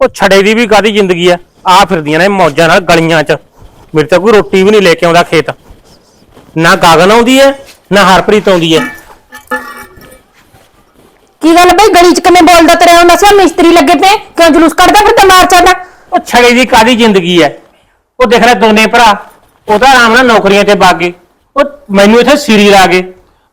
ਉਹ ਛੜੇ ਦੀ ਵੀ ਕਾਦੀ ਜ਼ਿੰਦਗੀ ਆ? ਆ ਫਿਰਦੀਆਂ ਨੇ ਮੌਜਾਂ ਨਾਲ ਗਲੀਆਂ 'ਚ। ਮੇਰੇ ਤਾਂ ਕੋਈ ਰੋਟੀ ਵੀ ਨਹੀਂ ਲੈ ਕੇ ਆਉਂਦਾ ਖੇਤ। ਨਾ ਗਗਨ ਆਉਂਦੀ ਐ ਨਾ ਹਰਪ੍ਰੀਤ ਆਉਂਦੀ ਐ। ਕੀ ਗੱਲ ਬਈ? ਗਲੀ ਚ ਕਿਵੇਂ ਬੋਲਦਾ ਤੇਰੇ? ਸੀ ਆਹ ਮਿਸਤਰੀ ਲੱਗੇ ਪਏ। ਕਿਉਂ ਜਲੂਸ ਕੱਢਦਾ ਫਿਰ ਤੇ ਮਾਰ ਚਾਦਾ ਉਹ ਛੜੇ ਦੀ ਕਾਦੀ ਜ਼ਿੰਦਗੀ ਐ? ਉਹ ਦੇਖ ਲੈ ਦੋਨੇ ਭਰਾ। ਉਹ ਤਾਂ ਆਰਾਮ ਨਾਲ ਨੌਕਰੀਆਂ ਤੇ ਬਾਗੇ ਉਹ ਮੈਨੂੰ ਇੱਥੇ ਸਿਰੀ ਲਾ ਗਏ।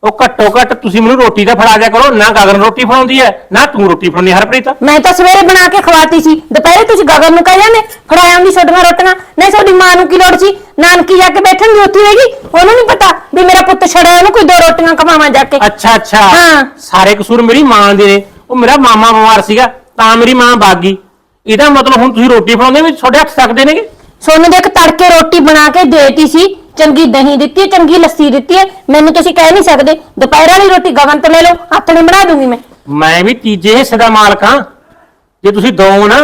ਉਹ ਘੱਟੋ ਘੱਟ ਤੁਸੀਂ ਮੈਨੂੰ ਰੋਟੀ ਤਾਂ ਫੜਾ ਦਿਆ ਕਰੋ ਨਾ ਗਗਨ ਰੋਟੀ ਫੜਾਉਂਦੀ ਐ ਨਾ ਤੂੰ ਰੋਟੀ ਫੜਾਉਂਦੀ ਹਰਪ੍ਰੀਤ। ਮੈਂ ਤਾਂ ਸਵੇਰੇ ਬਣਾ ਕੇ ਖਵਾਤੀ ਸੀ। ਦੁਪਹਿਰੇ ਤੁਸੀਂ ਗਗਨ ਨੂੰ ਕਹਿ ਜਾਂਦੇ ਫੜਾਇਆ ਹੁੰਦੀ ਛੋਟੀਆਂ ਰੋਟੀਆਂ। ਨਹੀਂ ਤੁਹਾਡੀ ਮਾਂ ਨੂੰ ਕੀ ਲੋੜ ਸੀ? ਨਾਨਕੀ ਜਾ ਕੇ ਬੈਠਣ ਦੀ ਉੱਥੇ ਹੈਗੀ ਉਹਨੂੰ ਨਹੀਂ ਪਤਾ ਵੀ ਮੇਰਾ ਪੁੱਤ ਛੜਿਆ ਉਹਨੂੰ ਕੋਈ ਦੋ ਰੋਟੀਆਂ ਖਵਾਵਾਂ ਜਾ ਕੇ। ਅੱਛਾ ਅੱਛਾ। ਹਾਂ। ਸਾਰੇ ਕਸੂਰ ਮੇਰੀ ਮਾਂ ਦੇ ਨੇ। ਉਹ ਮੇਰਾ ਮਾਮਾ ਬਿਮਾਰ ਸੀਗਾ ਤਾਂ ਮੇਰੀ ਮਾਂ ਬਾਗੀ ਇਹਦਾ ਮਤਲਬ ਹੁਣ ਤੁਸੀਂ ਰੋਟੀ ਫੜਾਉਂਦੇ ਵੀ ਤੁਹਾਡੇ ਹੱਥ ਸਕਦੇ ਨੇਗੇ? ਸੋਨੂੰ ਦੇਖ ਤੜਕੇ ਰੋਟੀ ਬਣਾ ਕੇ ਦੇਤੀ ਸੀ। ਚੰਗੀ ਦਹੀਂ ਦਿੱਤੀ ਹੈ ਚੰਗੀ ਲੱਸੀ ਦਿੱਤੀ ਹੈ। ਮੈਨੂੰ ਤੁਸੀਂ ਕਹਿ ਨਹੀਂ ਸਕਦੇ। ਦੁਪਹਿਰ ਵਾਲੀ ਰੋਟੀ ਗਗਨ ਤੋਂ ਲੈ ਲਓ ਹੱਥ ਨੇ ਬਣਾ ਦੂੰਗੀ ਮੈਂ। ਮੈਂ ਵੀ ਤੀਜੇ ਹਿੱਸੇ ਦਾ ਮਾਲਕ ਹਾਂ। ਜੇ ਤੁਸੀਂ ਦੋ ਨਾ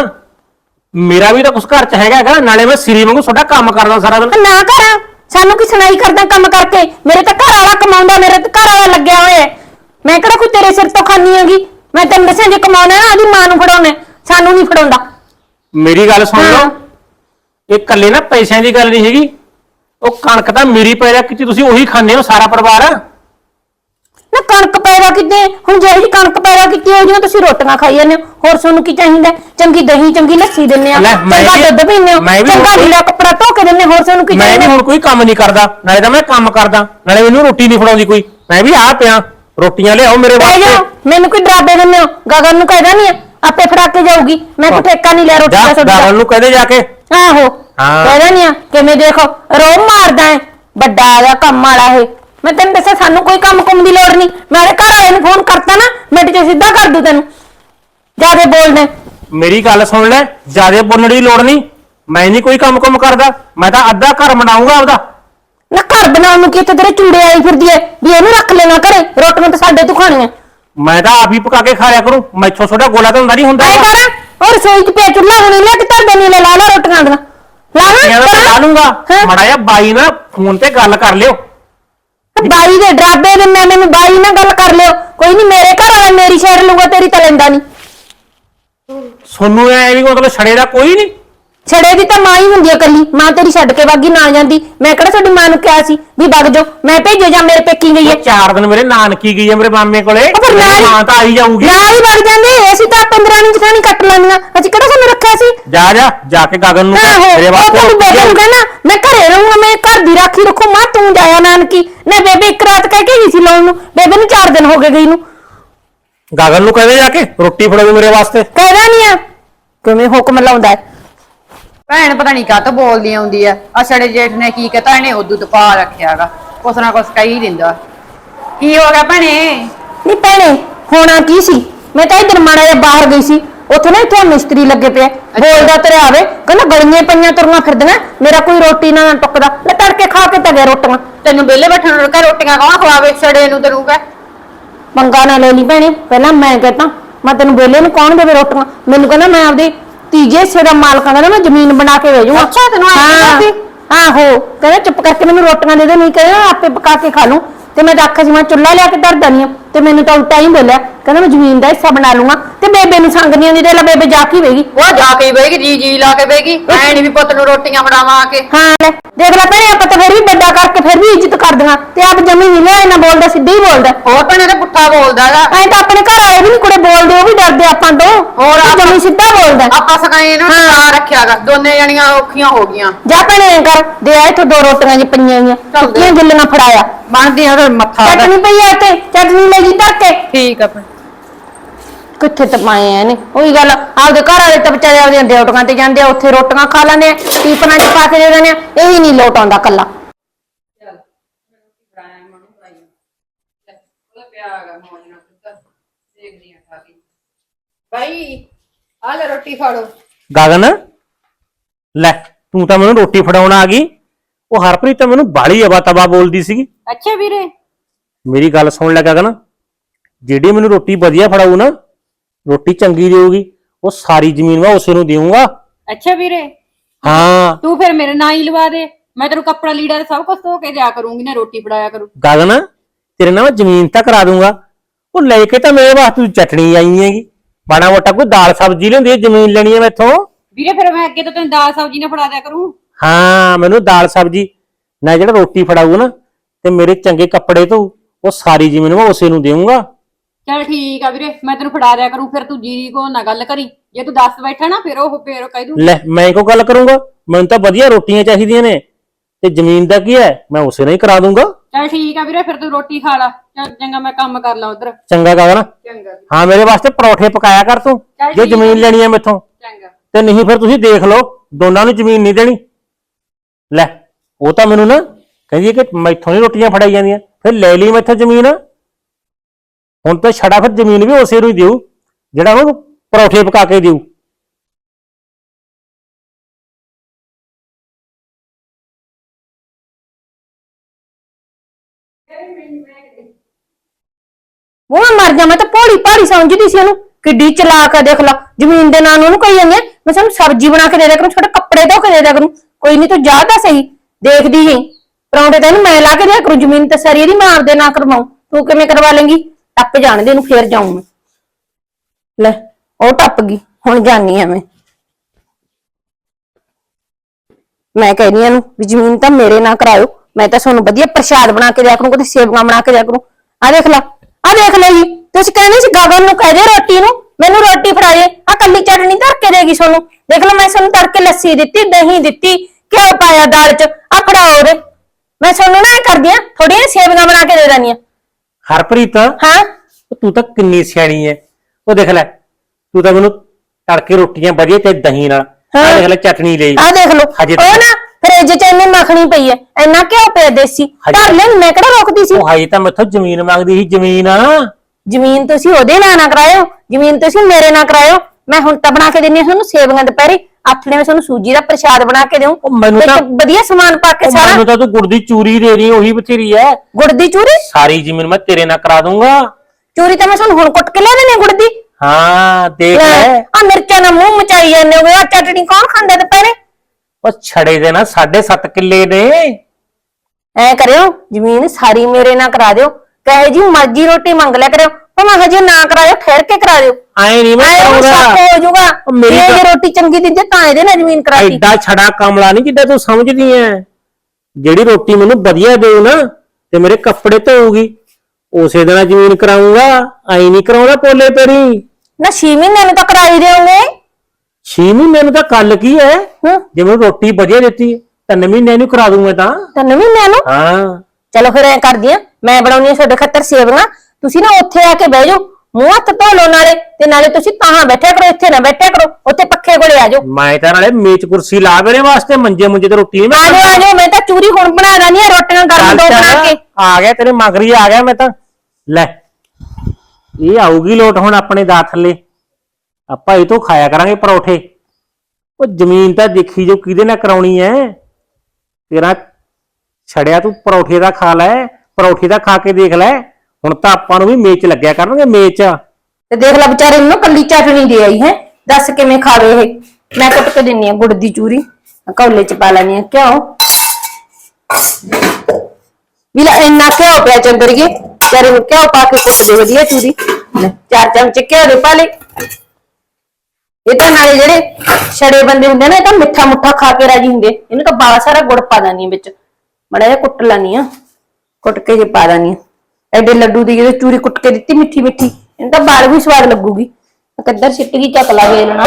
ਮੇਰਾ ਵੀ ਤਾਂ ਕੁਛ ਘਰ ਚ ਹੈਗਾ ਹੈਗਾ ਨਾਲੇ ਮੈਂ ਸਿਰੀ ਵਾਂਗੂ ਤੁਹਾਡਾ ਕੰਮ ਕਰਦਾ ਸਾਰਾ ਦਿਨ। ਨਾ ਕਰਾਂ। ਸਾਨੂੰ ਕੀ ਸੁਣਾਈ ਕਰਦਾ ਕੰਮ ਕਰਕੇ? ਮੇਰੇ ਤਾਂ ਘਰ ਵਾਲਾ ਕਮਾਉਂਦਾ ਮੇਰੇ ਤਾਂ ਘਰ ਵਾਲਾ ਲੱਗਿਆ ਹੋਇਆ ਹੈ। ਮੈਂ ਕਿਹੜਾ ਕੋਈ ਤੇਰੇ ਸਿਰ ਤੋਂ ਖਾਨੀ ਹੈਗੀ? ਮੈਂ ਤੈਨੂੰ ਦੱਸਿਆ ਜੇ ਕਮਾਉਣਾ ਨਾ ਆਦੀ ਮਾਂ ਨੂੰ ਫੜਾਉਣਾ ਹੈ, ਸਾਨੂੰ ਨਹੀਂ ਫੜਾਉਂਦਾ। ਮੇਰੀ ਗੱਲ ਸੁਣ ਹਾਂ। ਲਓ ਇਹ ਇਕੱਲੇ ਨਾ ਪੈਸਿਆਂ ਦੀ ਗੱਲ ਨਹੀਂ ਹੈਗੀ। ਉਹ ਕਣਕ ਤਾਂ ਮੇਰੀ ਪੈਦਾ ਕੀਤੀ ਤੁਸੀਂ ਉਹੀ ਖਾਂਦੇ ਹੋ ਸਾਰਾ ਪਰਿਵਾਰ? ਨਾ ਕਣਕ ਪੈਦਾ ਕਿਤੇ ਹੁਣ ਜਿਹੜੀ ਕਣਕ ਪੈਦਾ ਕੀਤੀ ਹੋਈ ਜਿਹੀਆਂ ਤੁਸੀਂ ਰੋਟੀਆਂ ਖਾਈ ਜਾਂਦੇ ਹੋ ਹੋਰ ਤੁਹਾਨੂੰ ਕੀ ਚਾਹੀਦਾ? ਚੰਗੀ ਦਹੀਂ ਚੰਗੀ ਲੱਸੀ ਦਿੰਨੇ ਆ ਲੈ, ਮੈਂ ਚੰਗਾ ਵੀ- ਦੁੱਧ ਪੀਂਦੇ ਹੋ ਮੈਂ ਵੀ ਚੰਗਾ ਹੁਣ- ਲੀੜਾ ਕੱਪੜਾ ਧੋ ਕੇ ਦਿੰਨੇ ਹੋਰ ਤੁਹਾਨੂੰ ਕੀ ਮੈਂ ਵੀ ਚਾਹੀਦਾ? ਹੁਣ ਕੋਈ ਕੰਮ ਨਹੀਂ ਕਰਦਾ ਨਾਲੇ ਤਾਂ ਮੈਂ ਕੰਮ ਕਰਦਾ ਨਾਲੇ ਮੈਨੂੰ ਰੋਟੀ ਨਹੀਂ ਫੜਾਉਂਦੀ ਕੋਈ। ਮੈਂ ਵੀ ਆ ਪਿਆ ਰੋਟੀਆਂ ਲਿਆਓ ਮੇਰੇ ਵਾਸਤੇ। ਮੈਨੂੰ ਕੋਈ ਡਰਾਬੇ ਦਿੰਦੇ ਹੋ ਗਗਨ ਨੂੰ ਕਹਿਦਾ ਨਹੀਂ ਆਪੇ ਫੜਾ ਕੇ ਜਾਊਗੀ। ਮੈਂ ਕੋਈ ਠੇਕਾ ਨਹੀਂ ਲਿਆ ਰੋਟੀ ਜਾ ਦਾ ਤੁਹਾਡਾ ਦਾਰਨ ਨੂੰ ਕਹਦੇ ਜਾ ਕੇ। ਆਹੋ ਹਾਂ। ਕਹਿਦਾ ਨਹੀਂ ਕਿਵੇਂ ਦੇਖੋ ਰੋ ਮਾਰਦਾ ਹੈ। ਵੱਡਾ ਆ ਕੰਮ ਵਾਲਾ ਇਹ। ਮੈਂ ਤੈਨੂੰ ਦੱਸਿਆ ਸਾਨੂੰ ਕੋਈ ਕੰਮ ਕੁੰਮ ਦੀ ਲੋੜ ਨਹੀਂ। ਮੇਰੇ ਘਰ ਵਾਲੇ ਨੂੰ ਫੋਨ ਕਰਤਾ ਨਾ ਮਿੰਟ ਚ ਸਿੱਧਾ ਕਰ ਦੂ ਤੈਨੂੰ। ਜਿਆਦੇ ਬੋਲਦੇ ਮੇਰੀ ਗੱਲ ਸੁਣ ਲੈ ਜਿਆਦੇ ਬੋਲਣ ਦੀ ਲੋੜ ਨਹੀਂ। ਮੈਂ ਨਹੀਂ ਕੋਈ ਕੰਮ ਕੁਮ ਕਰਦਾ। ਮੈਂ ਤਾਂ ਅੱਧਾ ਘਰ ਬਣਾਉਂਗਾ ਆਪਦਾ। ਨਾ ਘਰ ਬਣਾਉਣ ਨੂੰ ਕੀ ਤੇਰੇ ਚੂੜੇ ਆਈ ਫਿਰਦੀ ਐ? ਵੀ ਇਹਨੂੰ ਰੱਖ ਲੈਣਾ ਘਰੇ। ਰੋਟੀਆਂ ਤਾਂ ਸਾਡੇ ਤੋਂ ਖਾਣੀਆਂ। ਮੈਂ ਤਾਂ ਆਪ ਹੀ ਪਕਾ ਕੇ ਖਾ ਲਿਆ ਕਰੂੰ। ਮੈਥੋਂ ਛੋਟਾ ਗੋਲਾ ਤਾਂ ਹੁੰਦਾ ਨਹੀਂ ਹੁੰਦਾ। ਐ ਕਰ। ਔਰ ਰਸੋਈ ਚ ਪਿਆ ਚੁੱਲ੍ਹਾ ਹੁਣੀ ਲਿਆ ਕਿ ਧਰ ਦੇਣੀ ਲੈ ਲਾ ਲਾ ਰੋਟੀਆਂ ਦੀਆਂ। ਲਾ ਮੈਂ ਤਾਂ ਲਾ ਲੂੰਗਾ। ਮੜਾ ਜਿਹਾ ਬਾਈ ਨਾਲ ਫੋਨ ਤੇ ਗੱਲ ਕਰ ਲਿਓ। ਬਾਈ ਦੇ ਡਰਾਬੇ ਦਿੰਨੇ ਮੈਨੂੰ ਬਾਈ ਨਾਲ ਗੱਲ ਕਰ ਲਿਓ। ਕੋਈ ਨਹੀਂ ਮੇਰੇ ਘਰ ਵਾਲਾ ਮੇਰੀ ਸ਼ੇਰ ਲੂਗਾ ਤੇਰੀ ਤਾਂ ਲੈਂਦਾ ਨਹੀਂ ਸੋਨੂੰ ਐ ਵੀ ਮਤਲਬ ਛੜੇ ਦਾ ਕੋਈ ਨਹੀਂ ਛੜੇ ਦੀ ਤਾਂ ਮਾਂ ਹੀ ਹੁੰਦੀ ਆ ਕੱਲੀ ਮਾਂ ਤੇਰੀ ਛੱਡ ਕੇ ਬਾਗੀ ਨਾ ਜਾਂਦੀ। ਮੈਂ ਕਿਹੜਾ ਤੁਹਾਡੀ ਮਾਂ ਨੂੰ ਕਿਹਾ ਸੀ ਵੀ ਵਗ ਜਾਓ? ਮੈਂ ਭੇਜੋ ਜਾਂ ਮੇਰੇ ਪੇਕੀ ਗਈ ਹੈ। ਚਾਰ ਦਿਨ ਮੇਰੇ ਨਾਨਕੀ ਗਈ ਹੈ ਮੇਰੇ ਮਾਮੇ ਕੋਲੇ। ਉਹ ਫਿਰ ਮੇਰੀ ਨਾਲ- ਮਾਂ ਤਾਂ ਆਈ ਜਾਊਗੀ। ਨਾਲ ਹੀ ਵਗ ਜਾਂਦੇ। ਅਸੀਂ ਤਾਂ 15 ਨਹੀਂ ਜਠਾਣੀ ਕੱਟ ਲੈਣੀਆਂ ਅਸੀਂ ਕਿਹੜਾ ਸਾਨੂੰ ਰੱਖਿਆ ਸੀ? ਜਾ ਜਾ ਜਾ ਕੇ ਗਗਨ ਨੂੰ ਕਹਿ, ਆਹੋ ਮੇਰੇ ਉਹ ਵਾਸਤੇ ਬੇਬੇ ਨੂੰ। ਕਹਿਣਾ ਮੈਂ ਘਰੇ ਰਹੂੰਗਾ ਮੈਂ ਘਰ ਦੀ ਰਾਖੀ ਰੱਖੂ। ਮਾਂ ਤੂੰ ਜਾਇਆ ਨਾਨਕੀ। ਨਾ ਬੇਬੇ ਇੱਕ ਰਾਤ ਕਹਿ ਕੇ ਗਈ ਸੀ ਲਾਉਣ ਨੂੰ। ਬੇਬੇ ਨੂੰ 4 ਦਿਨ ਹੋ ਗਏ ਗਈ ਨੂੰ। ਗਗਨ ਨੂੰ ਕਹਦੇ ਜਾ ਕੇ? ਰੋਟੀ ਫੜਾਓ ਮੇਰੇ ਵਾਸਤੇ। ਕਹਿਦਾ ਨਹੀਂ ਆ। ਕਿਵੇਂ ਹੁਕਮ ਲਾਉਂਦਾ ਹੈ? ਭੈਣ ਪਤਾ ਨਹੀਂ ਕਾਹਤੋਂ ਬੋਲਦੀ ਆਉਂਦੀ ਆ। ਆ ਸਾਡੇ ਜੇਠ ਨੇ ਕੀ ਕਹਤਾ ਇਹਨੇ ਉਦੋਂ ਤਪਾ ਰੱਖਿਆਗਾ ਕੁਛ ਨਾ ਕੁਛ ਕਹੀ ਦਿੰਦਾ। ਕੀ ਹੋ ਗਿਆ ਭੈਣੇ? ਨਹੀਂ ਭੈਣੇ ਹੋਣਾ ਕੀ ਸੀ? ਮੈਂ ਤਾਂ ਇਧਰ ਮਾੜਾ ਜਿਹਾ ਬਾਹਰ ਗਈ ਸੀ। ਉੱਥੇ ਨਾ ਇੱਥੇ ਮਿਸਤਰੀ ਲੱਗੇ ਪਿਆ ਬੋਲਦਾ ਤੇਰੇ ਆਵੇ ਕਹਿੰਦਾ ਗਲੀਆਂ ਪਈਆਂ ਤੁਰੀਆਂ ਫਿਰਦੀਆਂ ਮੇਰਾ ਕੋਈ ਰੋਟੀ ਨਾ ਟੁੱਕਦਾ। ਲੈ ਤੜਕੇ ਖਾ ਕੇ ਤਾਂ ਗਿਆ ਰੋਟੀਆਂ। ਤੈਨੂੰ ਵਿਹਲੇ ਬੈਠਣ ਨੂੰ ਕਹ ਰੋਟੀਆਂ ਕੌਣ ਖਵਾਵੇ? ਸੜੇ ਨੂੰ ਤੈਨੂੰ ਕਹ। ਪੰਗਾ ਨਾ ਲੈ ਲਈ ਭੈਣੇ। ਪਹਿਲਾਂ ਮੈਂ ਕਹਤਾ ਮੈਂ ਤੈਨੂੰ ਵੇਲੇ ਨੂੰ ਕੌਣ ਦੇਵੇ ਰੋਟੀਆਂ? ਮੈਨੂੰ ਕਹਿੰਦਾ ਮੈਂ ਆਪਦੇ ਤੀਜੇ ਦਾ ਮਾਲਕ ਆ ਕਹਿੰਦਾ ਮੈਂ ਜ਼ਮੀਨ ਬਣਾ ਕੇ ਵੇਜੂਗਾ ਅੱਛਾ, ਤੈਨੂੰ ਐਂ ਕਹਿੰਦਾ ਸੀ? ਆਹੋ ਕਹਿੰਦਾ ਚੁੱਪ ਕਰਕੇ ਮੈਨੂੰ ਰੋਟੀਆਂ ਦੇ ਦੇ ਨਹੀਂ ਕਹਿੰਦਾ ਆਪੇ ਪਕਾ ਕੇ ਖਾ ਲੂੰ ਤੇ ਮੈਂ ਤਾਂ ਆਖਿਆ ਸੀ ਮੈਂ ਚੁੱਲ੍ਹਾ ਲਿਆ ਕੇ ਧਰ ਦਨੀ ਤੇ ਮੈਨੂੰ ਤਾਂ ਉਲਟਾ ਹੀ ਬੋਲਿਆ ਕਹਿੰਦਾ ਮੈਂ ਜ਼ਮੀਨ ਦਾ ਹਿੱਸਾ ਬਣਾ ਲੂੰਗਾ ਤੇ ਬੇਬੇ ਨੂੰ ਸੰਗ ਨਹੀਂ ਆਉਂਦੀ ਤੇ ਲੈ ਬੇਬੇ ਜਾ ਕੇ ਵੇਗੀ ਉਹ ਜਾ ਕੇ ਹੀ ਬਹਿਗੀ ਜੀ ਜੀ ਲਾ ਕੇ ਬਹਿਗੀ ਐ ਨੀ ਵੀ ਪੁੱਤ ਨੂੰ ਰੋਟੀਆਂ ਬਣਾਵਾਂ ਆ ਕੇ। ਹਾਂ ਲੈ ਦੇਖ ਲੈ ਭੈਣੇ ਆਪਾਂ ਤਾਂ ਫਿਰ ਵੀ ਵੱਡਾ ਕਰਕੇ ਫਿਰ ਵੀ ਇੱਜ਼ਤ ਕਰਦੀਆਂ ਤੇ ਆਪ ਜਮੀ ਨਹੀਂ ਲਿਆ ਨਾ ਬੋਲਦਾ ਸਿੱਧਾ ਹੀ ਬੋਲਦਾ। ਹੋਰ ਭੈਣੇ ਤੇ ਪੁੱਠਾ ਬੋਲਦਾਗਾ ਐਂ ਤਾਂ ਆਪਣੇ ਘਰ ਵਾਲੇ ਵੀ ਨਹੀਂ ਕੁੜੇ ਬੋਲਦੇ ਉਹ ਵੀ ਡਰਦੇ ਆਪਾਂ ਤੋਂ। ਹੋਰ ਆਪਾਂ- ਜਮੀ ਸਿੱਧਾ ਬੋਲਦਾ। ਆਪਾਂ ਸਕਾਏ ਇਹਨੂੰ। ਟਕਾ ਰੱਖਿਆਗਾ ਦੋਨੇ ਜਣੀਆਂ ਔਖੀਆਂ ਹੋ ਗਈਆਂ। ਜਾ ਭੈਣੇ ਐਂ ਕਰ ਦੇ ਆ ਇੱਥੋਂ ਦੋ ਰੋਟੀਆਂ ਜੀ ਪਈਆਂ ਗਈਆਂ ਚੱਲ ਦੇ। ਗਿੱਲੀਆਂ ਫੜਾਇਆ। ਬਣਦੀਆਂ ਉਹਦਾ ਮੱਥਾ ਉਹਦਾ। ਚਟਨੀ ਪਈ ਆ ਤੇ ਚਟਨੀ ਲੈ ਜੀ ਧਰ ਕੇ। ਠੀਕ ਆ ਭੈਣ। ਕਿੱਥੇ ਤਪਾਏ ਆ ਨੇ ਉਹੀ ਗੱਲ ਆਪਦੇ ਘਰ ਵਾਲੇ ਤਾਂ ਵਿਚਾਰੇ ਆਪਦੀਆਂ ਡਿਊਟੀਆਂ ਤੇ ਜਾਂਦੇ ਆ ਉੱਥੇ ਰੋਟੀਆਂ ਖਾ ਲੈਂਦੇ ਆ ਟੀਪਨਾਂ ਚ ਪਾ ਕੇ ਦੇ ਦਿੰਦੇ ਆ ਇਹੀ ਨਹੀਂ ਲੋਟ ਆਉਂਦਾ ਕੱਲਾ ਭਾਈ ਆ। ਲੈ ਰੋਟੀ ਖਾ ਲੋ ਗਗਨ ਲੈ ਤੂੰ ਤਾਂ ਮੈਨੂੰ ਰੋਟੀ ਫੜਾਉਣ ਆ ਗਈ। ਉਹ ਹਰਪ੍ਰੀਤ ਤਾਂ ਮੈਨੂੰ ਬਾਲੀ ਅਵਾ ਤਵਾ ਬੋਲਦੀ ਸੀਗੀ। ਅੱਛਾ ਵੀਰੇ। ਮੇਰੀ ਗੱਲ ਸੁਣ ਲੈ ਗਗਨ। ਜਿਹੜੀ ਮੈਨੂੰ ਰੋਟੀ ਵਧੀਆ ਫੜਾਊ ਨਾ ਰੋਟੀ ਚੰਗੀ ਦੇਊਗੀ ਉਹ ਸਾਰੀ ਜ਼ਮੀਨ ਮੈਂ ਉਸੇ ਨੂੰ ਦੇਊਂਗਾ। ਅੱਛਾ ਵੀਰੇ। ਹਾਂ। ਤੂੰ ਫਿਰ ਮੇਰੇ ਨਾਂ ਹੀ ਲਵਾ ਦੇ। ਮੈਂ ਤੈਨੂੰ ਕੱਪੜਾ ਲੀੜਾ ਤੇ ਸਭ ਕੁਝ ਧੋ ਕੇ ਦਿਆ ਕਰੂੰਗੀ ਨਾ ਰੋਟੀ ਫੜਾਇਆ ਕਰੂ। ਗਗਨ ਤੇਰੇ ਨਾਲ ਮੈਂ ਜ਼ਮੀਨ ਤੱਕ ਕਰਾ ਦੂੰਗਾ ਉਹ ਲੈ ਕੇ ਤਾਂ ਮੇਰੇ ਵਾਸਤੇ ਤੂੰ ਚਟਣੀ ਆਈ ਹੈਗੀ। ਮਾੜਾ ਮੋਟਾ ਕੋਈ ਦਾਲ ਸਬਜ਼ੀ ਲੈਂਦੀ ਹੈ ਜ਼ਮੀਨ ਲੈਣੀ ਹੈ ਮੈਥੋਂ। ਵੀਰੇ ਫਿਰ ਮੈਂ ਅੱਗੇ ਤੋਂ ਤੈਨੂੰ ਦਾਲ ਸਬਜ਼ੀ ਨਾ ਫੜਾ ਦਿਆ ਕਰੂੰ। ਹਾਂ ਮੈਨੂੰ ਦਾਲ ਸਬਜ਼ੀ ਨਾ ਜਿਹੜਾ ਰੋਟੀ ਫੜਾਊਗਾ ਨਾ ਤੇ ਮੇਰੇ ਚੰਗੇ ਕੱਪੜੇ ਤੋਂ ਉਹ ਸਾਰੀ ਜ਼ਮੀਨ ਮੈਂ ਉਸੇ ਨੂੰ ਦੇਵਾਂਗਾ ਚਲ ਠੀਕ ਆ ਵੀਰੇ ਮੈਂ ਤੈਨੂੰ ਫੜਾ ਦਿਆ ਕਰੂੰ ਫਿਰ ਤੂੰ ਜੀਰੀ ਕੋ ਨਾ ਗੱਲ ਕਰੀ। ਜੇ ਤੂੰ ਦੱਸ ਬੈਠਾ ਨਾ ਫਿਰ ਉਹ ਫਿਰ ਕਹਿ ਦੂੰ। ਲੈ ਮੈਂ ਕੋ ਗੱਲ ਕਰੂੰਗਾ ਮੈਨੂੰ ਤਾਂ ਵਧੀਆ ਰੋਟੀਆਂ ਚਾਹੀਦੀਆਂ ਨੇ। ਤੇ ਜ਼ਮੀਨ ਦਾ ਕੀ ਹੈ? ਮੈਂ ਉਸੇ ਨਾਲ ਹੀ ਕਰਾ ਦੂੰਗਾ। ਚਲ ਠੀਕ ਆ ਵੀਰੇ ਫਿਰ ਤੂੰ ਰੋਟੀ ਖਾ ਲਾ। ਚੱਲ ਚੰਗਾ ਮੈਂ ਕੰਮ ਕਰ ਲਾ ਉਧਰ। ਚੰਗਾ ਨਾ? ਚੰਗਾ। ਹਾਂ ਮੇਰੇ ਵਾਸਤੇ ਪਰੌਠੇ ਪਕਾਇਆ ਕਰ ਤੂੰ ਚੱਲ ਜੇ ਠੀਕ ਜ਼ਮੀਨ। ਲੈਣੀ ਹੈ ਮੈਥੋਂ। ਚੰਗਾ। ਤੇ ਨਹੀਂ ਫਿਰ ਤੁਸੀਂ ਦੇਖ ਲਓ ਦੋਨਾਂ ਨੂੰ ਜ਼ਮੀਨ ਨਹੀਂ ਦੇਣੀ। ਲੈ ਉਹ ਤਾਂ ਮੈਨੂੰ ਨਾ ਕਹਿੰਦੀ ਹੈ ਕਿ ਮੈਥੋਂ ਨਹੀਂ ਰੋਟੀਆਂ ਫੜਾਈ ਜਾਂਦੀਆਂ। ਫਿਰ ਲੈ ਲਈ ਮੈਥੋਂ ਜ਼ਮੀਨ। ਹੁਣ ਤਾਂ ਛੜਾ ਫਿਰ ਜ਼ਮੀਨ ਵੀ ਉਸੇ ਨੂੰ ਹੀ ਦਿਓ ਜਿਹੜਾ ਉਹਨੂੰ ਪਰੌਠੇ ਪਕਾ ਕੇ ਦਿਓ। ਉਹ ਮੈਂ ਮਰ ਜਾ ਮੈਂ ਤਾਂ ਭੋਲੀ ਭਾਲੀ ਸਮਝਦੀ ਸੀ ਉਹਨੂੰ। ਕਿੱਡੀ ਚਲਾਕ ਆ ਦੇਖ ਲਾ ਜ਼ਮੀਨ ਦੇ ਨਾਲ ਉਹਨੂੰ ਕਹੀ ਜਾਂਦੇ ਆ, ਮੈਂ ਸਾਨੂੰ ਸਬਜ਼ੀ ਬਣਾ ਕੇ ਦੇ ਦਿਆ ਕਰੂੰ ਛੋਟੇ ਕੱਪੜੇ ਧੋ ਕੇ ਦੇ ਦਿਆ ਕਰੂੰ। ਕੋਈ ਨਹੀਂ ਤੂੰ ਜਾ ਤਾਂ ਸਹੀ ਦੇਖਦੀ ਹੀ। ਪਰੌਂਠੇ ਤੈਨੂੰ ਮੈਂ ਲਾ ਕੇ ਦਿਆ ਕਰੂੰ ਜ਼ਮੀਨ ਤੇ ਸਾਰੀ ਇਹਦੀ ਮੈਂ ਆਪਦੇ ਨਾਂ ਕਰਵਾਉਂ। ਤੂੰ ਕਿਵੇਂ ਕਰਵਾ ਲੇਂਗੀ? ਟੱਪ ਜਾਣ ਦੇ, ਇਹਨੂੰ ਫੇਰ ਜਾਊਂ ਮੈਂ। ਲੈ, ਉਹ ਟੱਪ ਗਈ, ਹੁਣ ਜਾਨੀ ਆ ਮੈਂ। ਮੈਂ ਕਹਿੰਦੀ ਆ ਵੀ ਜ਼ਮੀਨ ਤਾਂ ਮੇਰੇ ਨਾਲ ਕਰਾਇਓ, ਮੈਂ ਤਾਂ ਤੁਹਾਨੂੰ ਵਧੀਆ ਪ੍ਰਸ਼ਾਦ ਬਣਾ ਕੇ ਦਿਆ ਕਰੂੰ ਕਦੇ ਸੇਵੀਆਂ ਬਣਾ ਕੇ ਦਿਆ ਕਰੂੰ। ਆ ਦੇਖ ਲੈ ਆ ਦੇਖ ਲੈ ਜੀ, ਤੁਸੀਂ ਕਹਿੰਦੇ ਸੀ ਗਗਨ ਨੂੰ ਕਹਿ ਦੇ ਰੋਟੀ ਨੂੰ, ਮੈਨੂੰ ਰੋਟੀ ਫੜਾ ਦੇ ਆ ਕੱਲੀ ਚਟਣੀ ਧਰ ਕੇ ਦੇਗੀ ਤੁਹਾਨੂੰ। ਦੇਖ ਲਓ ਮੈਂ ਤੁਹਾਨੂੰ ਤੜਕੇ ਲੱਸੀ ਦਿੱਤੀ, ਦਹੀਂ ਦਿੱਤੀ, ਘਿਓ ਪਾਇਆ ਦਾਲ ਚ ਆ ਫੜਾਓ ਦੇ ਮੈਂ ਤੁਹਾਨੂੰ ਨਾ ਇਹ ਕਰਦੀ ਆ ਥੋੜੀਆਂ ਸੇਵੀਆਂ ਬਣਾ ਕੇ ਦੇ ਦਾਨੀਆਂ ਹਰਪ੍ਰੀਤ? ਹਾਂ। ਤੂੰ ਤਾਂ ਕਿੰਨੀ ਸਿਆਣੀ ਐ। ਉਹ ਦੇਖ ਲੈ ਤੂੰ ਤਾਂ ਮੈਨੂੰ ਤੜਕੇ ਰੋਟੀਆਂ ਵਧੀਆ ਤੇ ਦਹੀਂ ਨਾਲ। ਆ ਹਾਂ। ਦੇਖ ਲੈ ਚਟਣੀ ਲਈ। ਆ ਦੇਖ ਲਓ। ਹਜੇ ਉਹ ਨਾ ਫਰਿੱਜ ਚ ਇੰਨੀ ਮੱਖਣੀ ਪਈ ਐ। ਇੰਨਾ ਘਿਓ ਪਿਆ ਦੇਸੀ। ਹਜੇ- ਧਰ ਲੈਣ ਮੈਂ ਕਿਹੜਾ ਰੋਕਦੀ ਸੀ? ਉਹ ਹਾਈ ਤਾਂ ਮੈਥੋਂ ਜ਼ਮੀਨ ਮੰਗਦੀ ਸੀ ਜ਼ਮੀਨ। ਜ਼ਮੀਨ ਤੁਸੀਂ ਉਹਦੇ ਨਾਂ ਨਾ ਕਰਾਇਓ। ਜ਼ਮੀਨ ਤੁਸੀਂ ਮੇਰੇ ਨਾਂ ਕਰਾਇਓ। ਮੈਂ ਹੁਣ ਤਾਂ ਬਣਾ ਕੇ ਦਿੰਨੀ ਆ ਤੁਹਾਨੂੰ ਸੇਵੀਆਂ ਦੁਪਹਿਰੇ। ਆਥਣੇ ਮੈਂ ਤੁਹਾਨੂੰ ਸੂਜੀ ਦਾ ਪ੍ਰਸ਼ਾਦ ਬਣਾ ਕੇ ਦੇਉਂ ਉਹ ਮੈਨੂੰ ਤਾਂ- ਵਧੀਆ ਸਮਾਨ ਪਾ ਕੇ ਉਹ ਸਾਰਾ ਮੈਨੂੰ ਤਾਂ ਤੂੰ ਗੁੜ ਦੀ ਚੂਰੀ ਦੇ ਰਹੀ ਉਹੀ ਬਥੇਰੀ ਐ ਗੁੜ ਦੀ ਚੂਰੀ? ਸਾਰੀ ਜ਼ਮੀਨ ਮੈਂ ਤੇਰੇ ਨਾਲ ਕਰਾ ਦੂੰਗਾ ਚੂਰੀ ਤਾਂ ਮੈਂ ਤੁਹਾਨੂੰ ਹੁਣ ਕੁੱਟ ਕੇ ਲੈ ਦੇਣੀ ਗੁੜ ਦੀ। ਹਾਂ ਦੇਖ ਲੈ ਆ ਮਿਰਚਾਂ ਨਾਲ ਮੂੰਹ ਮਚਾਈ ਜਾਂਦੇ ਹੋ ਆ ਚਟਣੀ ਕੌਣ ਖਾਂਦਾ ਦੁਪਹਿਰੇ? ਉਹ ਛੜੇ ਦੇ ਨਾ 7.5 ਕਿੱਲੇ ਨੇ। ਐ ਕਰਿਓ ਜ਼ਮੀਨ ਸਾਰੀ ਮੇਰੇ ਨਾਲ ਕਰਾ ਦਿਓ। ਕਹੇ ਜੀ ਮਰਜ਼ੀ ਰੋਟੀ ਮੰਗ ਲਿਆ ਕਰਿਓ। ਭਾਵੇਂ ਹਜੇ ਨਾ ਕਰਾਇਓ ਠਹਿਰ ਕੇ ਕਰਾ ਦਿਓ ਐ ਨਹੀਂ ਮੈਂ ਆਏ ਉਹ ਕਰਾਉਂਦਾ। ਹੋ ਜਾਊਗਾ। ਉਹ ਮੇਰੀ ਜੇ ਤਾਂ- ਰੋਟੀ ਚੰਗੀ ਦਿੰਦੇ ਤਾਂ ਇਹਦੇ ਨਾਲ ਜ਼ਮੀਨ ਕਰਾਤੀ। ਐਡਾ ਛੜਾ ਕਮਲਾ ਨਹੀਂ ਜਿੱਦਾਂ ਤੂੰ ਸਮਝਦੀ ਐ। ਜਿਹੜੀ ਰੋਟੀ ਮੈਨੂੰ ਵਧੀਆ ਦੇਉ ਨਾ ਤੇ ਮੇਰੇ ਕੱਪੜੇ ਧੋਊਗੀ ਉਸੇ ਦਿਨ ਜ਼ਮੀਨ ਕਰਾਉਂਗਾ ਐ ਨਹੀਂ ਕਰਾਉਂਦਾ ਪੋਲੇ ਪੇਰੀ ਨਾ 6 ਮਹੀਨਿਆਂ ਨੂੰ ਤਾਂ ਕਰਾਈ ਦੇਉਂਗੇ 6 ਮਹੀਨੇ ਨੂੰ ਤਾਂ ਕੱਲ ਕੀ ਐ? ਹਾਂ। ਜੇ ਮੈਨੂੰ ਰੋਟੀ ਵਧੀਆ ਦਿੱਤੀ ਤਿੰਨ ਮਹੀਨੇ ਨੂੰ ਕਰਾ ਦੂੰਗਾ ਤਾਂ। ਤਿੰਨ ਮਹੀਨਿਆਂ ਨੂੰ? ਹਾਂ। ਚਲੋ ਫਿਰ ਐ ਕਰਦੀ ਆ। ਮੈਂ ਬਣਾਉਣੀ ਆ ਤੁਹਾਡੇ ਖਾਤਰ ਸੇਵੀਆਂ। ਤੁਸੀਂ ਨਾ ਉੱਥੇ ਆ ਕੇ ਬਹਿ ਜਾਓ ਮੂੰਹ ਹੱਥ ਧੋ ਲਓ ਨਾਲੇ ਤੇ ਨਾਲੇ ਤੁਸੀਂ ਤਾਂ ਬੈਠਿਆ ਕਰੋ ਇੱਥੇ ਨਾ ਬੈਠਿਆ ਕਰੋ ਉੱਥੇ ਪੱਖੇ ਕੋਲੇ ਆ ਜਾਓ। ਮੈਂ ਤਾਂ ਨਾਲੇ ਮੇਚ ਕੁਰਸੀ ਲਾ ਮੇਰੇ ਵਾਸਤੇ ਮੰਜੇ ਮੁੰਜੇ ਤੇ ਰੋਟੀ ਨਹੀਂ ਆ ਜਾਓ ਆ ਜਾਓ ਮੈਂ ਤਾਂ ਚੂਰੀ ਹੁਣ ਬਣਾ ਦਾਨੀ ਆ ਰੋਟੀਆਂ ਗਰਮ ਦੋ ਬਣਾ ਕੇ। ਆ ਗਿਆ ਤੇਰੇ ਮਗਰੀ ਆ ਗਿਆ ਮੈਂ ਤਾਂ। ਲੈ ਇਹ ਆਊਗੀ ਲੋਟ ਹੁਣ ਆਪਣੇ ਦਾ ਥੱਲੇ। ਆਪਾਂ ਇਹ ਤੋਂ ਖਾਇਆ ਕਰਾਂਗੇ ਪਰੌਠੇ। ਉਹ ਜ਼ਮੀਨ ਤਾਂ ਦੇਖੀ ਜੋ ਕਿਹਦੇ ਨਾਲ ਕਰਾਉਣੀ ਐ। ਤੇਰਾ ਛੜਿਆ ਤੂੰ ਪਰੌਠੇ ਦਾ ਖਾ ਲੈ ਪਰੌਠੇ ਦਾ ਖਾ ਕੇ ਦੇਖ ਲੈ। ਹੁਣ ਤਾਂ ਆਪਾਂ ਨੂੰ ਵੀ ਮੇਚ ਲੱਗਿਆ ਕਰਨਗੇ ਮੇਚ। ਤੇ ਦੇਖ ਲੈ ਵਿਚਾਰੇ ਨੂੰ ਨਾ ਕੱਲੀ ਚਟਣੀ ਦੇ ਆਈ ਹੈ। ਦੱਸ ਕਿਵੇਂ ਖਾਵੇ ਇਹ। ਮੈਂ ਕੁੱਟ ਕੇ ਦਿੰਨੀ ਆ ਗੁੜ ਦੀ ਚੂਰੀ। ਕੌਲੇ ਚ ਪਾ ਲੈਣੀ ਆ ਕਿਉਂ ਵੀ ਲੈ ਇੰਨਾ ਘਿਓ ਪਿਆ ਚੰਦਰੀਏ। ਚਾਰੇ ਨੂੰ ਘਿਓ ਪਾ ਕੇ ਕੁੱਟ ਦੇ ਵਧੀਆ ਚੂਰੀ। ਲੈ, ਚਾਰ ਚਮਚੇ ਘਿਓ ਦੇ ਪਾ ਲੈ ਇਹ ਤਾਂ ਨਾਲੇ ਜਿਹੜੇ ਛੜੇ ਬੰਦੇ ਹੁੰਦੇ ਨੇ ਇਹ ਤਾਂ ਮਿੱਠਾ ਮੁੱਠਾ ਖਾ ਕੇ ਰਾਜੀ ਹੁੰਦੇ ਇਹਨੂੰ ਤਾਂ ਬਾਲਾ ਸਾਰਾ ਗੁੜ ਪਾ ਦਾਨੀ ਆ ਵਿੱਚ। ਮੜਾ ਜਿਹਾ ਕੁੱਟ ਲਾਨੀ ਆ। ਕੁੱਟ ਕੇ ਜੇ ਪਾ ਦਾਨੀ ਆ। ਐਡੇ ਲੱਡੂ ਦੀ ਜਦੋਂ ਚੂਰੀ ਕੁੱਟ ਕੇ ਦਿੱਤੀ ਮਿੱਠੀ ਮਿੱਠੀ। ਇਹਨੂੰ ਤਾਂ ਬਾਲ ਵੀ ਸਵਾਦ ਲੱਗੂਗੀ। ਕਿੱਧਰ ਸਿੱਟ ਗਈ ਚੱਕਲਾ ਵੇਲਣਾ।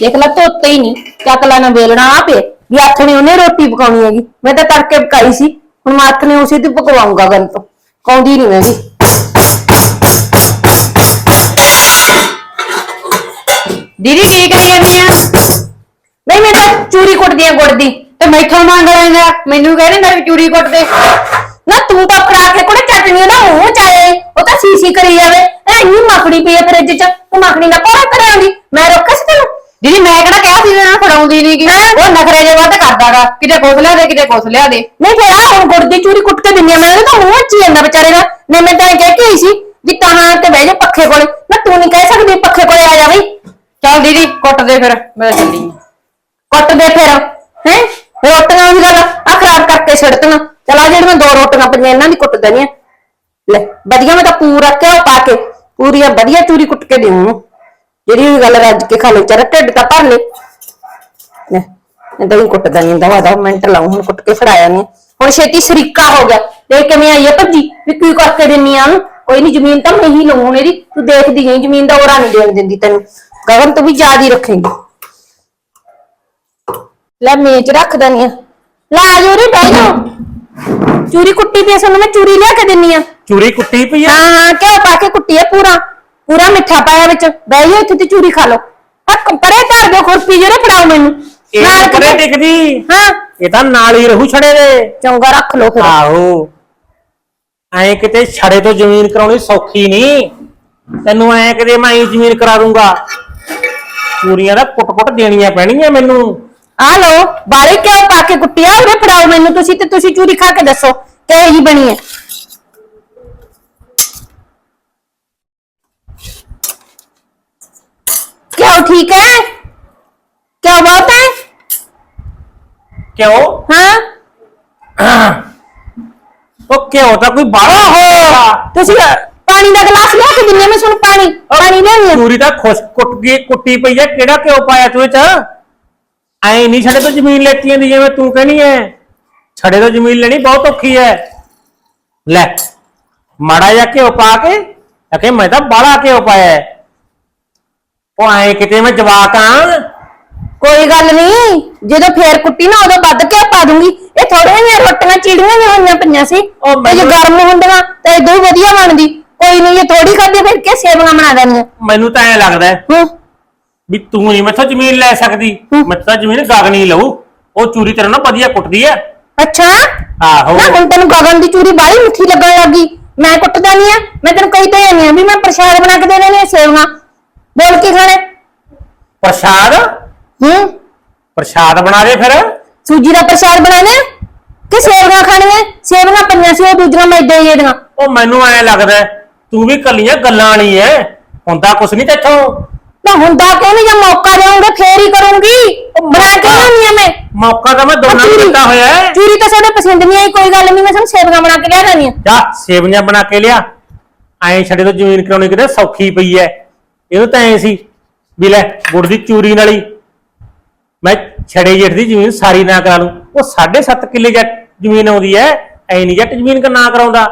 ਦੇਖ ਲੈ, ਧੋਤੇ ਹੀ ਨਹੀਂ। ਚੱਕਲਾ ਨਾ ਵੇਲਣਾ, ਆਪੇ ਵੀ ਹੱਥ ਨੇ ਉਹਨੇ ਰੋਟੀ ਪਕਾਉਣੀ ਹੈਗੀ। ਮੈਂ ਤਾਂ ਤੜਕੇ ਪਕਾਈ ਸੀ। ਹੁਣ ਮੈਂ ਹੱਥ ਨੇ ਉਸੇ ਤੇ ਪਕਵਾਉਂਗਾ ਗਨ ਤੋਂ। ਕਾਉਂਦੀ ਨਹੀਂ ਮੈਂ ਵੀ। ਦੀਦੀ, ਕੀ ਕਰੀ ਜਾਂਦੀ ਆ? ਨਹੀਂ, ਮੈਂ ਤਾਂ ਚੂਰੀ ਕੁੱਟਦੀ ਆ ਗੁੜ ਦੀ। ਤੇ ਮੈਥੋਂ ਮੰਗ ਲੈਂਦਾ। ਮੈਨੂੰ ਕਹਿੰਦੇ ਨਾ ਵੀ ਚੂਰੀ ਕੁੱਟ ਦੇ। ਨਾ ਤੂੰ ਤਾਂ ਫੜਾ ਕੇ ਕੋਲੇ ਚਟਣੀ ਉਹਦਾ ਮੂੰਹ ਚ ਆਏ ਉਹ ਤਾਂ ਸੀਸੀ ਕਰੀ ਜਾਵੇ। ਐ ਇੰਨੀ ਮੱਖਣੀ ਪਈ ਆ ਫਰਿੱਜ ਚ ਤੂੰ ਮੱਖਣੀ ਦਾ ਪੌੜਾ ਕਰਾਂਗੀ ਮੈਂ ਰੋਕਿਆ ਸੀ ਤੈਨੂੰ। ਦੀਦੀ ਮੈਂ ਕਿਹੜਾ ਕਿਹਾ ਸੀ ਨਾ ਫੜਾਉਂਦੀ ਨਹੀਂ ਗੀ? ਉਹ ਨਖਰੇ ਜੇ ਵੱਧ ਕਰਦਾਗਾ ਕਿਤੇ ਕੁਛ ਲਿਆ ਦੇ ਕਿਤੇ ਕੁਛ ਲਿਆ ਦੇ। ਨਹੀਂ ਫਿਰ ਆ ਹੁਣ ਗੁੜ ਦੀ ਚੂਰੀ ਕੁੱਟ ਕੇ ਦਿੰਨੀ ਆ ਮੈਂ ਉਹਦੇ ਤਾਂ ਮੂੰਹ ਚ ਹੀ ਜਾਂਦਾ ਵਿਚਾਰੇ ਦਾ। ਨਹੀਂ ਮੈਂ ਤਾਂ ਇਹ ਕਹਿ ਕੇ ਆਈ ਸੀ ਵੀ ਤਾਂ ਤੇ ਬਹਿ ਜਾ ਪੱਖੇ ਕੋਲੇ। ਨਾ ਤੂੰ ਨਹੀਂ ਕਹਿ ਸਕਦੀ ਪੱਖੇ ਕੋਲੇ ਆ ਜਾ ਬਈ। ਚੱਲ ਦੀਦੀ ਕੁੱਟ ਦੇ ਫਿਰ ਮੈਂ ਚੱਲੀ। ਕੁੱਟ ਦੇ ਫਿਰ ਹੈ? ਰੋਟੀਆਂ ਦੀ ਗੱਲ ਆ ਖਰਾਬ ਕਰਕੇ ਛੱਡਤੀਆਂ ਚਲਾ ਜਿਹੜੀਆਂ ਦੋ ਰੋਟੀਆਂ ਪਈਆਂ, ਇਹਨਾਂ ਦੀ ਕੁੱਟ ਦੇਣੀਆਂ ਲੈ, ਵਧੀਆ ਮੈਂ ਤਾਂ ਪੂਰਾ ਘਿਓ ਪਾ ਕੇ, ਪੂਰੀਆਂ ਵਧੀਆ ਚੂਰੀ ਕੁੱਟ ਕੇ ਦੇਉਂ ਜਿਹੜੀ ਵੀ ਗੱਲ ਰੱਜ ਕੇ ਖਾ ਲੈ ਚਾਰਾ ਢਿੱਡ ਤਾਂ ਭਰ ਲੈ। ਲੈ ਇਹ ਹੀ ਕੁੱਟਦਾ ਨਹੀਂ ਦਵਾ ਦਾ ਮਿੰਟ ਲਾਉ ਹੁਣ ਕੁੱਟ ਕੇ ਫੜਾਇਆ ਨਹੀਂ ਹੁਣ ਛੇਤੀ ਸਰੀਕਾ ਹੋ ਗਿਆ, ਦੇਖ ਕਿਵੇਂ ਆਈ ਆ ਭੱਜੀ, ਵੀ ਕੀ ਕਰਕੇ ਦਿੰਨੀ ਆ ਉਹਨੂੰ। ਕੋਈ ਨਹੀਂ ਜ਼ਮੀਨ ਤਾਂ ਮੈਂ ਹੀ ਲਊਂ ਹੁਣ ਇਹਦੀ, ਤੂੰ ਦੇਖਦੀ ਗਈ ਜ਼ਮੀਨ ਦਾ ਹੋਰਾਂ ਨਹੀਂ ਦੇਣ ਦਿੰਦੀ ਤੈਨੂੰ। ਗਗਨ, ਤੂੰ ਵੀ ਯਾਦ ਹੀ ਰੱਖੇਂਗੀ। ਲੈ ਮੇਚ ਰੱਖ ਦਨੀ ਆ। ਲੈ, ਆ ਜੋ ਰੇ ਬਹਿ ਜਾ। ਚੂਰੀ ਕੁੱਟੀ ਪਈ ਆ, ਸਾਨੂੰ ਮੈਂ ਚੂਰੀ ਲਿਆ ਕੇ ਦਿੰਨੀ ਆ। ਚੂਰੀ ਕੁੱਟੀ ਪਈ ਆ? ਹਾਂ ਹਾਂ ਘਿਓ ਪਾ ਕੇ ਕੁੱਟੀ ਆ ਪੂਰਾ। ਪੂਰਾ ਮਿੱਠਾ ਪਾਇਆ ਵਿੱਚ। ਬਹਿ ਜਾਓ ਇੱਥੇ ਤੇ ਚੂਰੀ ਖਾ ਲਓ। ਆ ਪਰੇ ਧਰ ਦਿਓ ਖੁਰਪੀ ਜਿਹੜੇ ਫੜਾਓ ਮੈਨੂੰ। ਇਹ ਨਾਲ ਕਿਤੇ- ਟਿਕਦੀ? ਹਾਂ। ਇਹ ਤਾਂ ਨਾਲ ਹੀ ਰਹੂ ਛੜੇ ਦੇ। ਚੰਗਾ ਰੱਖ ਲਓ ਫਿਰ। ਆਹੋ। ਐ ਕਿਤੇ ਛੜੇ ਤੋਂ ਜ਼ਮੀਨ ਕਰਾਉਣੀ ਸੌਖੀ ਨਹੀਂ। ਤੈਨੂੰ ਐ ਕਿਤੇ ਮੈਂ ਜ਼ਮੀਨ ਕਰਾ ਦੂੰਗਾ। ਚੂਰੀਆਂ ਦਾ ਕੁੱਟ-ਕੁੱਟ ਦੇਣੀਆਂ ਪੈਣੀਆਂ ਮੈਨੂੰ। ਆ ਲਓ ਬਾਰੇ ਘਿਓ ਪਾ ਕੇ ਕੁੱਟੀ? ਆ ਉਹਦੇ ਫੜਾਓ ਮੈਨੂੰ ਤੁਸੀਂ ਤੇ ਤੁਸੀਂ ਚੂਰੀ ਖਾ ਕੇ ਦੱਸੋ ਕਿਹੋ ਜੀ ਬਣੀ ਹੈ। ਕਿਉਂ ਠੀਕ ਹੈ? ਕਿਉਂ ਬਹੁਤ ਹੈ? ਕਿਉਂ? ਹਾਂ। ਉਹ ਕਿਉਂ? ਤਾਂ ਕੋਈ ਬਾਹਲਾ ਓਹੋ ਤੁਸੀਂ ਪਾਣੀ ਦਾ ਗਲਾਸ ਲਿਆ ਕੇ ਦਿੰਨੇ ਮੈਂ ਤੁਹਾਨੂੰ ਪਾਣੀ ਪਾਣੀ ਲਿਆਉਣੀ ਆ ਚੂਰੀ ਤਾਂ ਖੁਸ਼ ਕੁੱਟ ਗਈ ਕੁੱਟੀ ਪਈ ਐ ਕਿਹੜਾ ਕਿਉਂ ਪਾਇਆ ਤੂੰ ਇਹ ਚ? ਐ ਨਹੀਂ ਛੜੇ ਤੋਂ ਜ਼ਮੀਨ ਲੈਤੀ ਜਾਂਦੀ ਜਿਵੇਂ ਤੂੰ ਕਹਿਣੀ ਐ। ਛੜੇ ਤੋਂ ਜ਼ਮੀਨ ਲੈਣੀ ਬਹੁਤ ਔਖੀ ਐ। ਲੈ ਮਾੜਾ ਜਿਹਾ ਘਿਓ ਪਾ ਕੇ ਅਕੇ ਮੈਂ ਤਾਂ ਬਾਹਲਾ ਘਿਓ ਪਾਇਆ ਹੈ। ਉਹ ਐ ਕਿਤੇ ਮੈਂ ਜਵਾਕ ਆ। ਕੋਈ ਗੱਲ ਨਹੀਂ ਜਦੋਂ ਫੇਰ ਕੁੱਟੀ ਨਾ ਉਦੋਂ ਵੱਧ ਕੇ ਪਾ ਦੂੰਗੀ। ਇਹ ਥੋੜੀਆਂ ਜਿਹੀਆਂ ਰੋਟੀਆਂ ਚੀੜੀਆਂ ਜਿਹੀਆਂ ਹੋਈਆਂ ਪਈਆਂ ਸੀ। ਉਹ ਤੇ ਜੇ ਮੈਨੂੰ- ਗਰਮ ਹੁੰਦੀਆਂ ਤਾਂ ਇਦੋਂ ਵਧੀਆ ਬਣਦੀ। ਕੋਈ ਨਹੀਂ ਇਹ ਥੋੜੀ ਖਾਦੀ ਫਿਰ ਕੇ ਸੇਵੀਆਂ ਬਣਾ ਦੇਣੀਆਂ ਮੈਨੂੰ ਤਾਂ ਐ ਲੱਗਦਾ ਹੈ ਹੂੰ। ਵੀ ਤੂੰ ਨਹੀਂ ਮੈਥੋਂ ਜ਼ਮੀਨ ਲੈ ਸਕਦੀ। ਹੂੰ। ਮੈਂ ਤਾਂ ਜ਼ਮੀਨ ਗਾਗਣੀ ਲਊ। ਉਹ ਚੂਰੀ ਤੇਰੇ ਨਾਲ ਵਧੀਆ ਕੁੱਟਦੀ ਐ। ਅੱਛਾ? ਆਹੋ। ਨਾ ਹੁਣ ਤੈਨੂੰ ਗਗਨ ਦੀ ਚੂਰੀ ਬਾਹਲੀ ਮਿੱਠੀ ਲੱਗਣ ਲੱਗੀ ਮੈਂ ਕੁੱਟਦਾ ਨਹੀਂ ਆ। ਮੈਂ ਤੈਨੂੰ ਕਹੀ ਤਾਂ ਨਹੀਂ ਆ ਵੀ ਮੈਂ ਪ੍ਰਸ਼ਾਦ ਬਣਾ ਕੇ ਦੇਣੇ ਨੇ ਸੇਵੀਆਂ ਬੋਲ ਕੇ ਖਾਣੇ? ਪ੍ਰਸ਼ਾਦ? ਹੂੰ। ਪ੍ਰਸ਼ਾਦ ਬਣਾ ਦੇ ਫਿਰ। ਸੂਜੀ ਦਾ ਪ੍ਰਸ਼ਾਦ ਬਣਾਣੇ ਕਿ ਸੇਵੀਆਂ ਖਾਣੀਆਂ ਸੇਵੀਆਂ ਪਈਆਂ ਸੀ ਉਹ ਦੂਜੀਆਂ ਮੈਦੇ ਜੇ ਦੀਆਂ ਉਹ ਮੈਨੂੰ ਐ ਲੱਗਦਾ ਹੈ, ਤੂੰ ਵੀ ਕੱਲੀਆਂ ਗੱਲਾਂ ਵਾਲੀ ਐ। ਹੁੰਦਾ ਕੁਛ ਨਹੀਂ ਤੇਥੋਂ। ਨਾ ਹੁੰਦਾ ਕਿਉਂ ਨਹੀਂ? ਜੇ ਮੌਕਾ ਦੇਉਂਗੇ ਫੇਰ ਹੀ ਕਰੂੰਗੀ। ਬਣਾ ਕੇ ਲਿਆਉਣੀ ਆ ਮੈਂ। ਮੌਕਾ ਤਾਂ ਮੈਂ ਦੋਨਾਂ ਨੂੰ ਦਿੱਤਾ ਹੋਇਆ ਹੈ। ਚੂਰੀ ਤਾਂ ਸਾਡੇ ਪਸੰਦ ਨਹੀਂ ਆਈ ਕੋਈ ਗੱਲ ਨਹੀਂ ਮੈਂ ਤੁਹਾਨੂੰ ਸੇਵੀਆਂ ਬਣਾ ਕੇ ਲਿਆ ਆ ਜਾ ਸੇਵੀਆਂ ਬਣਾ ਕੇ ਲਿਆ। ਐਂ ਛੜੇ ਤੋਂ ਜ਼ਮੀਨ ਕਰਾਉਣੀ ਕਿਤੇ ਸੌਖੀ ਪਈ ਐ ਇਹਨੂੰ ਤਾਂ ਐ ਸੀ ਵੀ ਲੈ ਗੁੜ ਦੀ ਚੂਰੀ ਨਾਲੀ ਮੈਂ ਛੜੇ ਜੇਠ ਦੀ ਜ਼ਮੀਨ ਸਾਰੀ ਨਾ ਕਰਾ ਲੂੰ। ਉਹ 7.5 ਕਿੱਲੇ ਜੱਟ ਜ਼ਮੀਨ ਆਉਂਦੀ ਐ ਐ ਨਹੀਂ ਜੱਟ ਜ਼ਮੀਨ ਕ ਨਾ ਕਰਾਉਂਦਾ।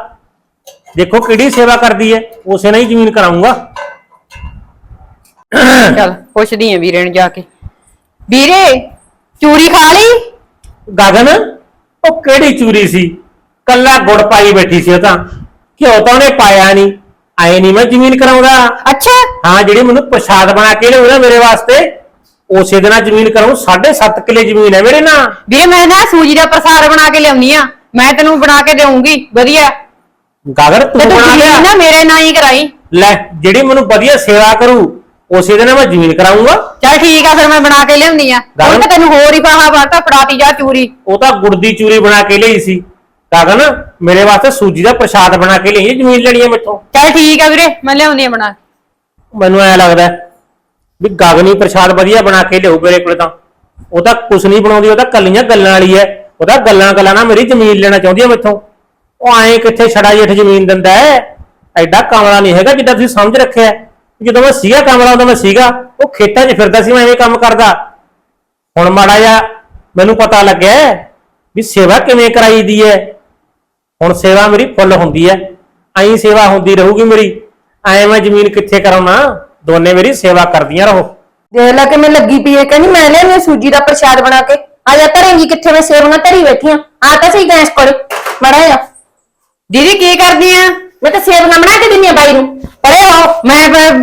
ਦੇਖੋ ਕਿਹੜੀ ਸੇਵਾ ਕਰਦੀ ਐ ਉਸੇ ਨਾਲ ਹੀ ਜ਼ਮੀਨ ਕਰਾਉਂਗਾ ਚਲ ਪੁੱਛਦੀ ਆ ਵੀਰੇ ਨੂੰ ਜਾ ਕੇ। ਵੀਰੇ ਚੂਰੀ ਖਾ ਲਈ? ਗਗਨ ਉਹ ਕਿਹੜੀ ਚੂਰੀ ਸੀ? ਕੱਲਾ ਗੁੜ ਪਾਈ ਬੈਠੀ ਸੀ ਉਹ ਤਾਂ। ਘਿਓ ਤਾਂ ਉਹਨੇ ਪਾਇਆ ਨਹੀਂ ਐ ਨਹੀਂ ਮੈਂ ਜ਼ਮੀਨ ਕਰਾਉਂਦਾ। ਅੱਛਾ। ਹਾਂ ਜਿਹੜੀ ਮੈਨੂੰ ਪ੍ਰਸ਼ਾਦ ਬਣਾ ਕੇ ਲਿਆਉ ਨਾ ਮੇਰੇ ਵਾਸਤੇ ਉਸੇ ਦਿਨਾਂ ਜ਼ਮੀਨ ਕਰਾਉਂ। 7.5 ਕਿੱਲੇ ਜ਼ਮੀਨ ਹੈ ਮੇਰੇ ਨਾਲ। ਵੀਰੇ ਮੈਂ ਨਾ ਸੂਜੀ ਦਾ ਪ੍ਰਸਾਦ ਬਣਾ ਕੇ ਲਿਆਉਣੀ ਆ। ਮੈਂ ਤੈਨੂੰ ਬਣਾ ਕੇ ਦੇਵਾਂਗੀ ਵਧੀਆ। ਗਗਨ ਤੂੰ ਤੇ ਤੂੰ ਬਣਾ ਜ਼ਮੀਨ ਲਿਆ। ਨਾ ਮੇਰੇ ਨਾਂ ਹੀ ਕਰਾਈ। ਲੈ ਜਿਹੜੀ ਮੈਨੂੰ ਵਧੀਆ ਸੇਵਾ ਕਰੂ ਉਸੇ ਦਿਨ ਮੈਂ ਜ਼ਮੀਨ ਕਰਾਉਂਗਾ ਚਲ ਠੀਕ ਆ ਫਿਰ ਮੈਂ ਬਣਾ ਕੇ ਲਿਆਉਂਦੀ ਆ। ਹੁਣ ਤਾਂ ਤੈਨੂੰ ਹੋਰ ਹੀ ਪਾਹਾ ਵਾਰਤਾ ਫੜਾਤੀ ਜਾ ਚੂਰੀ। ਉਹ ਤਾਂ ਗੁੜ ਦੀ ਚੂਰੀ ਬਣਾ ਕੇ ਲਈ ਸੀ। ਗਗਨ ਮੇਰੇ ਵਾਸਤੇ ਸੂਜੀ ਦਾ ਪ੍ਰਸ਼ਾਦ ਬਣਾ ਕੇ ਲਈ ਜ਼ਮੀਨ ਲੈਣੀ ਹੈ ਮੈਥੋਂ। ਚਲ ਠੀਕ ਆ ਵੀਰੇ ਮੈਂ ਲਿਆਉਂਦੀ ਆ ਬਣਾ ਕੇ। ਮੈਨੂੰ ਐ ਲੱਗਦਾ ਵੀ ਗਗਨੀ ਪ੍ਰਸ਼ਾਦ ਵਧੀਆ ਬਣਾ ਕੇ ਲਿਆਉ ਮੇਰੇ ਕੋਲ ਤਾਂ। ਉਹ ਤਾਂ ਕੁਛ ਨਹੀਂ ਬਣਾਉਂਦੀ ਉਹ ਤਾਂ ਕੱਲੀਆਂ ਗੱਲਾਂ ਵਾਲੀ ਐ। ਉਹ ਤਾਂ ਗੱਲਾਂ ਗੱਲਾਂ ਨਾਲ ਮੇਰੀ ਜ਼ਮੀਨ ਲੈਣਾ ਚਾਹੁੰਦੀ ਐ ਮੈਥੋਂ। ਉਹ ਐਂ ਕਿੱਥੇ ਛੜਾ ਜੇਠ ਜ਼ਮੀਨ ਦਿੰਦਾ ਹੈ ਐਡਾ ਕਮਲਾ ਨਹੀਂ ਹੈਗਾ ਜਿੱਦਾਂ ਤੁਸੀਂ ਸਮਝ ਰੱਖਿਆ ਹੈ। ਜਦੋਂ ਮੈਂ ਸੀਗਾ ਕਮਲਾ ਉਦੋਂ ਮੈਂ ਸੀਗਾ, ਉਹ ਖੇਤਾਂ 'ਚ ਫਿਰਦਾ ਸੀ, ਮੈਂ ਐਵੇਂ ਕੰਮ ਕਰਦਾ। ਹੁਣ ਮਾੜਾ ਜਿਹਾ ਮੈਨੂੰ ਪਤਾ ਲੱਗਿਆ ਵੀ ਸੇਵਾ ਕਿਵੇਂ ਕਰਾਈ ਦੀ ਹੈ। ਹੁਣ ਸੇਵਾ ਮੇਰੀ ਫੁੱਲ ਹੁੰਦੀ ਹੈ। ਐਂ ਸੇਵਾ ਹੁੰਦੀ ਰਹੂਗੀ ਮੇਰੀ। ਐਂ ਮੈਂ ਜ਼ਮੀਨ ਕਿੱਥੇ ਕਰਾਉਣਾ? ਦੋਨੇ ਮੇਰੀ ਸੇਵਾ ਕਰਦੀਆਂ ਰਹੋ। ਦੇਖ ਲੈ ਕਿ ਮੈਂ ਲੱਗੀ ਪਈ ਏ ਕਹਿੰਦੀ ਮੈਂ ਲਿਆਉਣੀ ਆ ਸੂਜੀ ਦਾ ਪ੍ਰਸ਼ਾਦ ਬਣਾ ਕੇ। ਆ ਜਾ ਧਰੇਂਗੀ ਕਿੱਥੇ ਮੈਂ ਸੇਵਨਾ ਧਰੀ ਬੈਠੀ ਆ ਆ ਤਾਂ ਸਹੀ ਗੈਸ ਕੋਲ ਬੜਾ ਜਾ ਦੀਦੀ, ਕੀ ਕਰਦੀ ਆ? ਮੈਂ ਤਾਂ ਸੇਵੀਆਂ ਬਣਾ ਕੇ ਦਿੰਨੀ ਆ ਬਾਈ ਨੂੰ। ਪਰੇ ਹੋ ਮੈਂ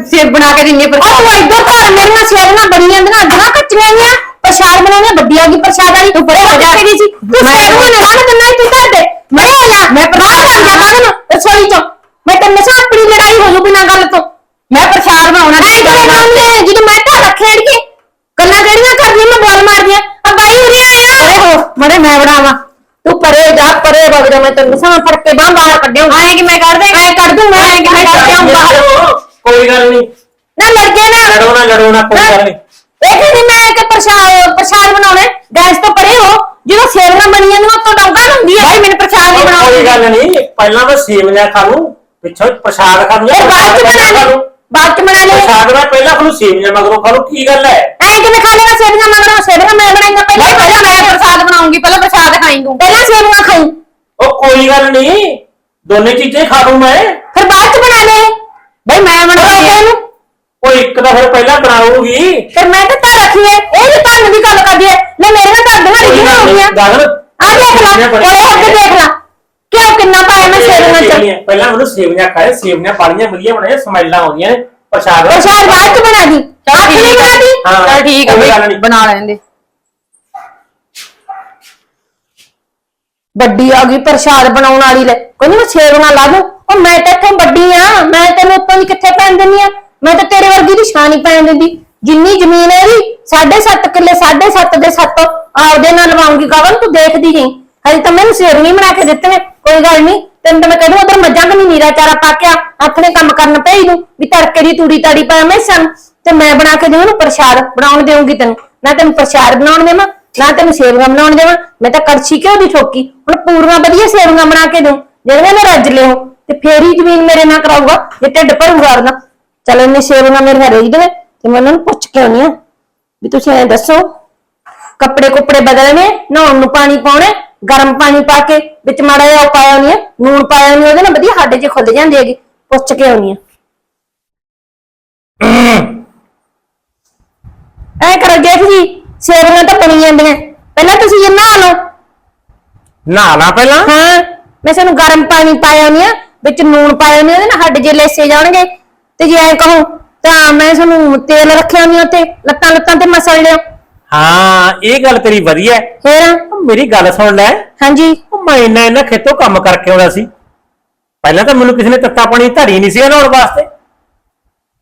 ਸਿਰ ਬਣਾ ਕੇ ਦਿੰਨੀ ਆ ਉਹ ਤੂੰ ਪ੍ਰਸਾਦ ਇੱਧਰ ਘਰ ਮੇਰੀਆਂ ਸੇਵੀਆਂ ਬਣੀਆਂ ਦੀਆਂ ਅੱਧੀਆਂ ਕੱਚੀਆਂ ਗੀਆਂ ਪ੍ਰਸ਼ਾਦ ਬਣਾਉਣੀਆਂ ਵੱਡੀ ਆ ਗਈ ਪ੍ਰਸ਼ਾਦ ਵਾਲੀ? ਤੂੰ ਪਰੇ ਹੋ ਜਾ ਸੀ ਤੂੰ ਮੈਂ- ਸੇਵੀਆਂ ਨੇ ਰਾਣ ਦਿੰਨਾ ਤੂੰ ਘਰ ਦੇ। ਮੈਂ ਆ ਜਾ ਮੈਂ ਪ੍ਰਸ਼ਾਦ ਜਾ ਬਾਹਰ ਨੂੰ ਰਸੋਈ ਚੋਂ। ਮੈਂ ਤੇ ਨਸ਼ਾ ਆਪਣੀ ਲੜਾਈ ਹੋ ਜੂ ਬਿਨਾਂ ਗੱਲ ਤੋਂ। ਮੈਂ ਪ੍ਰਸਾਦ ਬਣਾਉਣਾ ਐ ਕਿਵੇਂ ਬਣਾਉਂਦੇ ਜਦੋਂ ਮੈਂ ਘਰ ਖੇਡ ਕੇ ਗੱਲਾਂ ਜਿਹੜੀਆਂ ਕਰਦੀਆਂ ਮੈਂ ਬੋਲ ਮਾਰਦੀਆਂ ਆ ਬਾਈ ਉਰੇ ਆਇਆ ਪਰੇ ਹੋ ਮਰੇ ਮੈਂ ਬਣਾਵਾਂ ਤੂੰ ਪਰੇ ਜਾ ਪਰੇ ਵਗ ਜਾ ਮੈਂ ਤੈਨੂੰ ਸਾਂ ਫੜ ਕੇ ਬਾਹਰ ਬਾਹਰ ਕੱਢਿਆ ਆਏ ਕਿ ਮੈਂ ਕਰ ਦੇ ਐ ਕਰ ਦੂੰ ਮੈਂ ਕਿ ਮੈਂ ਕਰ ਦਿਆਂ ਬਾਹਰ ਕੋਈ ਗੱਲ ਨਹੀਂ। ਨਾ ਲੜ ਕੇ ਨਾ। ਲੜੋ ਨਾ ਲੜੋ ਨਾ ਕੋਈ ਗੱਲ ਨਹੀਂ। ਇਹ ਕਹਿੰਦੀ ਮੈਂ ਕਿ ਪ੍ਰਸ਼ਾਦ ਪ੍ਰਸ਼ਾਦ ਬਣਾਉਣਾ। ਗੈਸ ਤੋਂ ਪਰੇ ਹੋ। ਜਦੋਂ ਸੇਵੀਆਂ ਬਣੀਆਂ ਨੇ ਉਤੋਂ ਡੌਂਗਾ ਹੁੰਦੀ ਆ ਮੈਨੂੰ ਪ੍ਰਸ਼ਾਦ ਨਹੀਂ ਕੋਈ ਬਣਾਉਂਦੀ ਗੱਲ ਨਹੀਂ। ਪਹਿਲਾਂ ਮੈਂ ਸੇਵੀਆਂ ਖਾ ਲੂੰ ਪਿੱਛੋਂ ਪ੍ਰਸ਼ਾਦ ਖਾ ਲੂੰ ਇਹ ਬਾਅਦ ਚ ਬਣਾ ਖਾ ਲੂੰ। ਬਾਅਦ ਚ ਬਣਾ ਲਈ ਪ੍ਰਸ਼ਾਦ ਮੈਂ ਪਹਿਲਾਂ ਤੁਹਾਨੂੰ ਸੇਵੀਆਂ ਮਗਰੋਂ ਖਾ ਲਓ ਕੀ ਗੱਲ ਹੈ? ਐਂ ਕਿਵੇਂ ਖਾ ਲੇਗਾ ਸੇਵੀਆਂ ਮੰਗਣਾ ਸੇਵੀਆਂ ਮੈਂ ਬਣਾਈਆਂ ਪਹਿਲਾਂ ਭਾਈ ਪਹਿਲਾਂ ਮੈਂ ਪ੍ਰਸਾਦ ਬਣਾਉਂਗੀ ਪਹਿਲਾਂ ਪ੍ਰਸਾਦ ਖਾਈ ਤੂੰ ਪਹਿਲਾਂ ਸੇਵੀਆਂ ਖਾਈ ਉਹ ਕੋਈ ਗੱਲ ਨਹੀਂ ਦੋਨੇ ਚੀਜ਼ਾਂ ਹੀ ਖਾ ਲੂੰ ਮੈਂ। ਫਿਰ ਬਾਅਦ ਚ ਬਣਾ ਲੈ। ਬਈ ਮੈਂ ਬਣਾਉਂਗੀ ਇਹਨੂੰ ਉਹ ਇੱਕ ਤਾਂ ਫਿਰ ਪਹਿਲਾਂ ਬਣਾਉਗੀ ਫਿਰ ਮੈਂ ਤਾਂ ਤਾਂ ਰੱਖੀ ਐ ਇਹ ਵੀ ਤੁਹਾਨੂੰ ਦੀ ਗੱਲ ਕਰਦੀ ਐ ਲੈ ਮੇਰੀਆਂ ਤਾਂ ਅੱਧੀਆਂ ਰਿਜੀਆਂ ਹੋ ਗਈਆਂ ਗਗਨ ਆ। ਦੇਖ ਲੈ ਉਹ ਅੱਗੇ ਦੇਖ ਲੈ। ਕਿਉਂ ਕਿੰਨਾ ਪਾਇਆ ਮੈਂ ਸੇਵੀਆਂ ਚ? ਪਹਿਲਾਂ ਮੈਨੂੰ ਸੇਵੀਆਂ ਖਾਏ ਸੇਵੀਆਂ ਪਾਲੀਆਂ ਵਧੀਆ ਬਣਾਏ ਸਮੈਲਾਂ ਆਉਂਦੀਆਂ ਨੇ ਪ੍ਰਸ਼ਾਦ। ਪ੍ਰਸ਼ਾਦ ਬਾਅਦ ਚ ਬਣਾ ਦੀ। ਚੱਲ ਠੀਕ ਹਾਂ, ਚਲ ਠੀਕ ਆ ਨੀ। ਬਣਾ ਲੈਂਦੇ ਵੱਡੀ ਆ ਗਈ ਪ੍ਰਸ਼ਾਦ ਬਣਾਉਣ ਵਾਲੀ ਲੈ। ਕਹਿੰਦੀ, ਮੈਂ ਸੇਵਨਾ ਲਾ ਦੂੰ। ਉਹ ਮੈਂ ਤਾਂ ਇੱਥੋਂ ਵੱਡੀ ਆ। ਮੈਂ ਤੈਨੂੰ ਉੱਤੋਂ ਦੀ ਕਿੱਥੇ ਪੈਣ ਦਿੰਦੀ ਆ? ਮੈਂ ਤਾਂ ਤੇਰੇ ਵਰਗੀ ਦੀ ਸ਼ਾਨ ਹੀ ਪੈਣ ਦਿੰਦੀ। ਜਿੰਨੀ ਜ਼ਮੀਨ ਹੈ ਇਹਦੀ 7.5 ਕਿੱਲੇ 7.5 ਦੇ 7 ਆਪਦੇ ਨਾਲ ਲਵਾਉਂਗੀ ਕਵਨ ਤੂੰ ਦੇਖਦੀ ਨਹੀਂ ਹਜੇ ਤਾਂ ਮੈਨੂੰ ਸੇਵਨੀ ਬਣਾ ਕੇ ਦਿੱਤੇ ਨੇ। ਕੋਈ ਗੱਲ ਨਹੀਂ, ਤੈਨੂੰ ਤਾਂ ਮੈਂ ਕਹਿੰਦਾ ਉਧਰ ਮੱਝਾਂ ਕਿ ਨੀਰਾ ਚਾਰਾ ਪਾ ਕੇ ਆ। ਕੰਮ ਕਰਨ ਭੇਜ ਦੂੰ, ਵੀ ਤੜਕੇ ਦੀ ਤੂੜੀ ਤਾੜੀ ਪਾਇਆ ਮੈਂ ਸਨ। ਤੇ ਮੈਂ ਬਣਾ ਕੇ ਦੇਵਾਂ ਨੂੰ ਪ੍ਰਸ਼ਾਦ ਬਣਾਉਣ ਦੇਵਾਂਗੀ ਤੈਨੂੰ। ਮੈਂ ਤੈਨੂੰ ਪ੍ਰਸ਼ਾਦ ਬਣਾਉਣ ਦੇਵਾਂ। ਨਾ ਤੈਨੂੰ ਸੇਵੀਆਂ ਬਣਾਉਣ ਦੇਵਾਂ ਮੈਂ ਤਾਂ ਕੜਛੀ ਕਿਉਂ ਦੀ ਠੋਕੀ। ਹੁਣ ਪੂਰੀਆਂ ਵਧੀਆ ਸੇਵੀਆਂ ਬਣਾ ਕੇ ਦਊਂ ਜਿਹੜੀਆਂ ਮੈਂ ਰੱਜ ਲਿਓ ਤੇ ਫੇਰ ਹੀ ਜ਼ਮੀਨ ਮੇਰੇ ਨਾਲ ਕਰਾਊਗਾ ਜੇ ਢਿੱਡ ਭਰੂਗਾ ਉਹਦਾ ਚਲ ਇੰਨੇ ਸੇਵੀਆਂ ਮੇਰੇ ਨਾਲ ਰਹੀ ਤੇ ਮੈਂ ਉਹਨਾਂ ਨੂੰ ਪੁੱਛ ਕੇ ਆਉਣੀ ਆ ਵੀ ਤੁਸੀਂ ਐਂ ਦੱਸੋ ਕੱਪੜੇ ਕੁੱਪੜੇ ਬਦਲਣੇ ਨਹਾਉਣ ਨੂੰ ਪਾਣੀ ਪਾਉਣਾ ਗਰਮ ਪਾਣੀ ਪਾ ਕੇ ਵਿੱਚ ਮਾੜਾ ਜਿਹਾ ਉਹ ਪਾਇਆ ਨਹੀਂ ਨੂਣ ਪਾਇਆ ਨਹੀਂ ਉਹਦੇ ਨਾਲ ਵਧੀਆ ਹੱਡ ਜੇ ਖੁੱਲ ਜਾਂਦੇ ਹੈਗੇ ਪੁੱਛ ਕੇ ਆਉਣੀ ਆ। ਐ ਕਰੋ ਜੇਠ ਜੀ ਸੇਵੀਆਂ ਤਾਂ ਬਣੀ ਜਾਂਦੀਆਂ। ਪਹਿਲਾਂ ਤੁਸੀਂ ਇਹ ਨਹਾ ਲਓ। ਨਹਾ ਲਾ ਪਹਿਲਾਂ। ਹਾਂ ਮੈਂ ਸਾਨੂੰ ਗਰਮ ਪਾਣੀ ਪਾਇਆ ਨਹੀਂ ਆ ਵਿੱਚ ਨੂਣ ਪਾਇਆ ਨਹੀਂ ਉਹਦੇ ਨਾਲ ਹੱਡ ਜੇ ਲੈਸੇ ਜਾਣਗੇ। ਤੇ ਜੇ ਐ ਕਹੂੰ ਤਾਂ ਮੈਂ ਤੁਹਾਨੂੰ ਤੇਲ ਰੱਖਿਆ ਨਹੀਂ ਉੱਤੇ ਲੱਤਾਂ ਲੱਤਾਂ ਤੇ ਮਸਲ ਲਿਓ। ਹਾਂ ਇਹ ਗੱਲ ਤੇਰੀ ਵਧੀਆ ਹੈ। ਫੇਰ? ਉਹ ਮੇਰੀ ਗੱਲ ਸੁਣ ਲੈ। ਹਾਂਜੀ। ਉਹ ਮੈਂ ਇੰਨਾ ਇੰਨਾ ਖੇਤੋਂ ਕੰਮ ਕਰਕੇ ਆਉਂਦਾ ਸੀ। ਪਹਿਲਾਂ ਤਾਂ ਮੈਨੂੰ ਕਿਸੇ ਨੇ ਤੱਤਾ ਪਾਣੀ ਧਰੀ ਨਹੀਂ ਸੀਗਾ ਨਹਾਉਣ ਵਾਸਤੇ।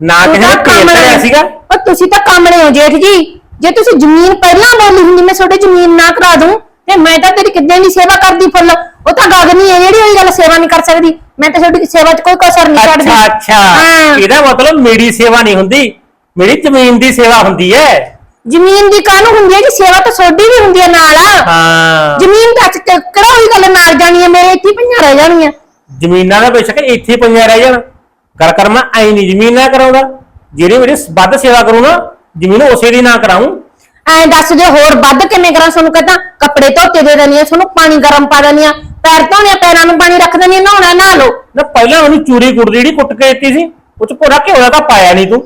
ਨਾ ਕਿਸੇ ਨੇ ਤੇਲ ਧਰਿਆ ਸੀਗਾ। ਉਹ ਤੁਸੀਂ ਤਾਂ ਕਾਮਣੇ ਹੋ ਜੇਠ ਜੀ। ਜੇ ਤੁਸੀਂ ਜ਼ਮੀਨ ਪਹਿਲਾਂ ਬੋਲੀ ਹੁੰਦੀ ਮੈਂ ਤੁਹਾਡੇ ਜ਼ਮੀਨ ਨਾ ਕਰਾ ਦੂੰ ਤੇ ਮੈਂ ਤਾਂ ਤੇਰੀ ਕਿੱਦਾਂ ਦੀ ਸੇਵਾ ਕਰਦੀ ਫੁੱਲ? ਉਹ ਤਾਂ ਗਗਨੀ ਹੈ ਜਿਹੜੀ ਉਹੀ ਗੱਲ ਸੇਵਾ ਨਹੀਂ ਕਰ ਸਕਦੀ। ਮੈਂ ਤਾਂ ਤੁਹਾਡੀ ਸੇਵਾ 'ਚ ਕੋਈ ਕਸਰ ਨਹੀਂ ਛੱਡਦੀ। ਅੱਛਾ। ਅੱਛਾ ਇਹਦਾ ਮਤਲਬ ਮੇਰੀ ਸੇਵਾ ਨਹੀਂ ਹੁੰਦੀ। ਮੇਰੀ ਜ਼ਮੀਨ ਦੀ ਸੇਵਾ ਹੁੰਦੀ ਹੈ। ਜ਼ਮੀਨ ਦੀ ਕਾਹਨੂੰ ਹੁੰਦੀ ਹੈ ਜੀ? ਸੇਵਾ ਤਾਂ ਤੁਹਾਡੀ ਵੀ ਹੁੰਦੀ ਹੈ ਨਾਲ। ਹਾਂ। ਜ਼ਮੀਨ ਦਾ ਚ- ਕਿਹੜਾ ਉਹੀ ਗੱਲ ਨਾਲ ਜਾਣੀ ਹੈ? ਮੇਰੇ ਇੱਥੇ ਪਈਆਂ ਰਹਿ ਜਾਣੀਆਂ। ਜ਼ਮੀਨਾਂ ਦਾ ਬੇਸ਼ੱਕ ਇੱਥੇ ਪਈਆਂ ਰਹਿ ਜਾਣ। ਕਰ ਕਰ ਮੈਂ ਐ ਨਹੀਂ ਜ਼ਮੀਨ ਨਾ ਕਰਾਉਂਦਾ। ਜਿਹੜੀ ਮੇਰੀ ਵੱਧ ਸੇਵਾ ਕਰੂੰ ਨਾ ਜ਼ਮੀਨ ਉਸੇ ਦੀ ਨਾ ਕਰਾਉਂ ਐਂ ਦੱਸ ਜੇ ਹੋਰ ਵੱਧ ਕਿਵੇਂ ਕਰਾਂ ਤੁਹਾਨੂੰ ਕਹਤਾ ਕੱਪੜੇ ਧੋਤੇ ਦੇ ਦੇਣੀ ਆ ਤੁਹਾਨੂੰ ਪਾਣੀ ਗਰਮ ਪਾ ਦੇਣੀ ਆ। ਪੈਰ ਧੋਣੇ ਆ, ਪੈਰਾਂ ਨੂੰ ਪਾਣੀ ਰੱਖ ਆ, ਨਹਾਉਣਾ ਨਹਾ ਲਓ। ਨਾ ਪਹਿਲਾਂ ਉਹਨੂੰ ਚੂਰੀ ਕੁੱਟਦੀ ਜਿਹੜੀ ਕੁੱਟ ਕੇ ਦਿੱਤੀ ਸੀ ਉਹ ਚ ਭੋਰਾ ਘਿਓ ਦਾ ਤਾਂ ਪਾਇਆ ਨਹੀਂ ਤੂੰ।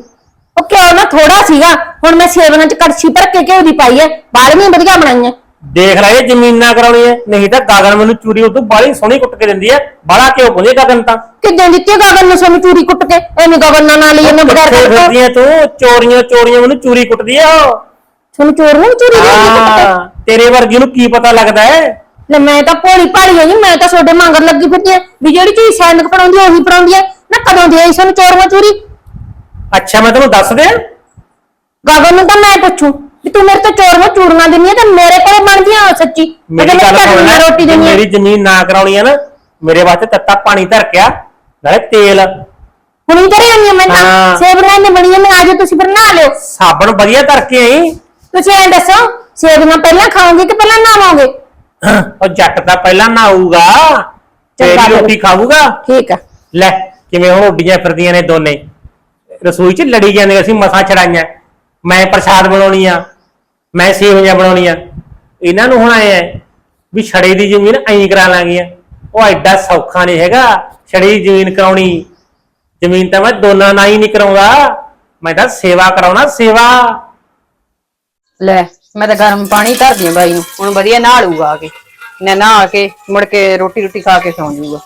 ਉਹ ਕਿਉਂ ਨਾ ਥੋੜਾ ਸੀਗਾ ਹੁਣ ਮੈਂ ਸੇਵਨਾਂ ਚ ਕੜਛੀ ਭਰ ਕੇ ਘਿਓ ਦੀ ਪਾਈ ਐ ਬਾਲਵੀਂ ਵਧੀਆ ਬਣਾਈਆਂ। ਦੇਖ ਲੈ ਇਹ ਜ਼ਮੀਨ ਕਰਾਉਣੀ ਹੈ ਨਹੀਂ ਤਾਂ ਗਾਗਨ ਮੈਨੂੰ ਚੂਰੀ ਉਦੋਂ ਬਾਹਲੀ ਸੋਹਣੀ ਕੁੱਟ ਕੇ ਦਿੰਦੀ ਹੈ ਬਾਹਲਾ ਘਿਓ ਪੁੰਦੇ ਗਾਗਨ ਤਾਂ। ਕਿੱਦਾਂ ਦਿੱਤੀ ਗਗਨ ਨੂੰ ਸਾਨੂੰ ਚੂਰੀ ਕੁੱਟ ਕੇ? ਐਵੇਂ ਗਗਨ ਨਾਲ ਨਾਲ ਹੀ ਇਹਨੇ ਬਗੈਰ ਕਿੱਥੇ ਕੱਢ ਫਿਰਦੀਆਂ ਤੂੰ ਚੋਰੀਆਂ ਚੋਰੀਆਂ ਮੈਨੂੰ ਚੂਰੀ ਕੁੱਟਦੀ ਆ ਉਹ। ਤੁਹਾਨੂੰ ਚੋਰ ਨੂੰ ਚੂਰੀ ਦੇ ਹਾਂ ਤੇਰੇ ਵਰਗੀ ਨੂੰ ਕੀ ਪਤਾ ਲੱਗਦਾ ਹੈ? ਲੈ ਮੈਂ ਤਾਂ ਭੋਲੀ ਭਾਲੀ ਹਾਂ ਜੀ ਮੈਂ ਤਾਂ ਤੁਹਾਡੇ ਮੰਗਰ ਲੱਗੀ ਫਿਰਦੀ ਆ ਵੀ ਜਿਹੜੀ ਚੀਜ਼ ਸੈਨਿਕ ਫੜਾਉਂਦੀ ਆ, ਉਹੀ ਫੜਾਉਂਦੀ ਆ ਨਾ ਕਦੋਂ ਦੇ ਆਈ ਸਾਨੂੰ ਚੋਰੀਆਂ ਚੂਰੀ? ਅੱਛਾ ਮੈਂ ਤੈਨੂੰ ਦੱਸ ਦਿਆਂ। ਗਗਨ ਨੂੰ ਤਾਂ ਮੈਂ ਪੁੱਛੂ। ਵੀ ਤੂੰ ਮੇਰੇ ਤੋਂ ਚੋਰੀਆਂ ਚੂੜੀਆਂ ਦਿੰਦੀ ਤੇ ਮੇਰੇ ਕੋਲ ਬਣਦੀਆਂ ਸੱਚੀ। ਮੇਰੀ ਤੇ ਗੱਲ ਮੈਂ ਸੁਣ ਲੈ ਰੋਟੀ ਜੇ ਦੇਣੀ ਆ। ਮੇਰੀ ਜ਼ਮੀਨ ਨਾ ਕਰਾਉਣੀ ਹੈ ਨਾ ਮੇਰੇ ਵਾਸਤੇ ਤੱਤਾ ਪਾਣੀ ਧਰ ਕੇ ਆ ਨਾਲੇ ਤੇਲ। ਹੁਣੀ ਕਰੇ ਜਾਂਦੀ ਆ ਮੈਂ ਤਾਂ। ਹਾਂ। ਸੇਵੀਆਂ ਨੇ ਬਣੀਆਂ ਨੇ ਆਜੋ ਤੁਸੀਂ ਫਿਰ ਨਹਾ ਲਿਓ। ਸਾਬਣ ਵਧੀਆ ਧਰ ਕੇ ਆਈ। ਤੁਸੀਂ ਐਂ ਦੱਸੋ ਸੇਵੀਆਂ ਪਹਿਲਾਂ ਖਾਓਗੇ ਕਿ ਪਹਿਲਾਂ ਨਹਾਵੋਗੇ? ਉਹ ਜੱਟ ਤਾਂ ਪਹਿਲਾਂ ਨਹਾਊਗਾ ਤੇਰੀ ਚੰਗਾ ਰੋਟੀ ਖਾਊਗਾ। ਠੀਕ ਆ। ਲੈ ਕਿਵੇਂ ਹੁਣ ਉੱਡੀਆਂ ਫਿਰਦੀਆਂ ਨੇ ਦੋਨੇ। ਰਸੋਈ 'ਚ ਲੜੀ ਜਾਂਦੇ ਅਸੀਂ ਮਸਾਂ ਛੜਾਈਆਂ ਮੈਂ ਪ੍ਰਸ਼ਾਦ ਬਣਾਉਣੀ ਆ। ਮੈਂ ਸੇਵੀਆਂ ਬਣਾਉਣੀਆਂ। ਇਹਨਾਂ ਨੂੰ ਹੁਣ ਆਏ ਵੀ ਛੜੇ ਦੀ ਜ਼ਮੀਨ ਐਂ ਕਰਾ ਲਾਂਗੀਆਂ ਉਹ ਐਡਾ ਸੌਖਾ ਨਹੀਂ ਹੈਗਾ, ਛੜੇ ਦੀ ਜ਼ਮੀਨ ਕਰਾਉਣੀ। ਜ਼ਮੀਨ ਤਾਂ ਮੈਂ ਦੋਨਾਂ ਨਾਲ ਹੀ ਨਹੀਂ ਕਰਾਉਂਦਾ। ਮੈਂ ਤਾਂ ਸੇਵਾ ਕਰਾਉਣਾ, ਸੇਵਾ। ਲੈ, ਮੈਂ ਤਾਂ ਗਰਮ ਪਾਣੀ ਧਰਦੀ ਆ ਬਾਈ ਨੂੰ। ਹੁਣ ਵਧੀਆ ਨਹਾ ਲੂਗਾ ਆ ਕੇ। ਨਾ ਨਹਾ ਕੇ, ਮੁੜ ਕੇ ਰੋਟੀ ਰੋਟੀ ਖਾ ਕੇ ਸੌਂ ਜਾਊਗਾ।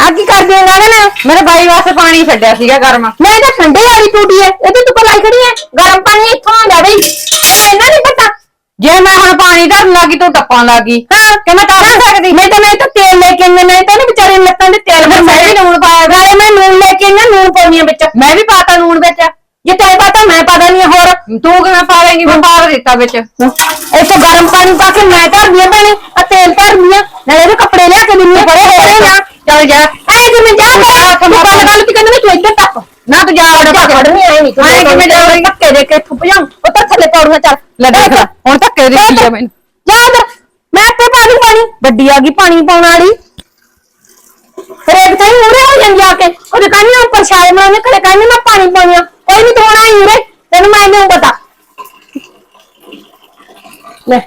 ਆ ਕੀ ਕਰਦੀ ਆਂ ਗਗਨ ਮੇਰੇ ਬਾਈ ਵਾਸਤੇ ਪਾਣੀ ਛੱਡਿਆ ਸੀਗਾ ਗਰਮ। ਮੈਂ ਤਾਂ ਠੰਡੇ ਵਾਲੀ ਟੂਟੀ ਐ ਇਹਦੀ ਤੂੰ ਪਲਾਈ ਖੜੀ ਐ। ਗਰਮ ਪਾਣੀ ਇੱਥੋਂ ਆਉਂਦਾ ਬਈ। ਇਹਨਾਂ ਨਹੀਂ ਪਤਾ। ਜੇ ਮੈਂ ਹੁਣ ਪਾਣੀ ਧਰਨ ਲੱਗੀ ਤੂੰ ਟੱਪਾਂ ਲੱਗੀ। ਹਾਂ ਕਿ ਮੈਂ ਤਾਂ ਸਕਦੀ। ਮੈਂ ਤਾਂ ਮੈਂ ਤਾਂ ਤੇਲ ਲੈ ਕੇ ਮੈਂ ਤਾਂ ਨੀ ਵਿਚਾਰੀ ਨੂੰ ਲੱਤਾਂ ਦੇ ਤੇਲ ਫਿਰ ਮੈਂ ਵੀ ਲੂਣ ਪਾਇਆ। ਨਾਲੇ ਮੈਂ ਨੂਨ ਲੈ ਕੇ ਆਈ ਆਂ, ਨੂਨ ਪਾਉਣੀ ਆ ਵਿੱਚ। ਮੈਂ ਵੀ ਪਾਤਾ ਲੂਣ ਵਿੱਚ। ਜੇ ਤੈਨੂੰ ਪਤਾ ਮੈਂ ਪਤਾ ਨਹੀਂ ਹੋਰ। ਤੂੰ ਕਿਵੇਂ ਪਾਵੇਂਗੀ ਮੈਂ ਪਾ ਦਿੱਤਾ ਵਿੱਚ। ਇੱਥੇ ਗਰਮ ਪਾਣੀ ਪਾ ਕੇ ਮੈਂ ਧਰਦੀ ਆ ਭੈਣੇ ਆ ਤੇਲ ਧਰਦੀ ਆ। ਨਾਲੇ ਇਹਦੇ ਕੱਪੜੇ ਲਿਆ ਕੇ ਦਿੰਨੀ ਆ। ਬੜੇ ਹੋਰੇ ਨਾ ਚੱਲ ਜਾ ਐ ਜਿਵੇਂ ਜਾ ਕੇ ਤੂੰ ਗੱਲ ਗੱਲ ਤੀ ਕਹਿੰਦਾ ਤੂੰ ਇੱਧਰ ਤੱਕ ਨਾ ਤੂੰ ਜਾ ਵੜ ਜਾ ਖੜਨੀ ਆਈ ਨਹੀਂ ਤੂੰ ਐਂ ਕਿਵੇਂ ਜਾਵੇਂਗੀ? ਧੱਕੇ ਦੇ ਕੇ ਥੁੱਪ ਜਾਉਂ ਉਹ ਤਾਂ ਥੱਲੇ ਪੌੜੀਆਂ ਚੱਲ ਲੈ ਦੇਖ ਲੈ, ਹੁਣ ਧੱਕੇ ਦੇ ਦਿੱਤੀ ਆ ਮੈਨੂੰ। ਜਾ ਉਧਰ ਮੈਂ ਆਪੇ ਪਾ ਦੂੰ ਪਾਣੀ ਵੱਡੀ ਆ ਗਈ ਪਾਣੀ ਪਾਉਣ ਵਾਲੀ ਫਿਰ ਇੱਕ ਤਾਂ ਉਰੇ ਹੋ ਜਾਂਦੀ ਆ ਕੇ ਉਹਦੇ ਕਹਿੰਦੀ ਮੈਂ ਪ੍ਰਸ਼ਾਦ ਬਣਾਉਣੇ ਕਦੇ ਕਹਿੰਦੀ ਮੈਂ ਪਾਣੀ ਪਾਉਣੀ ਆ ਕੋਈ ਨਹੀਂ ਤੂੰ ਆਈ ਉਰੇ ਤੈਨੂੰ ਮੈਂ ਨਹੀਂ ਪਤਾ ਲੈ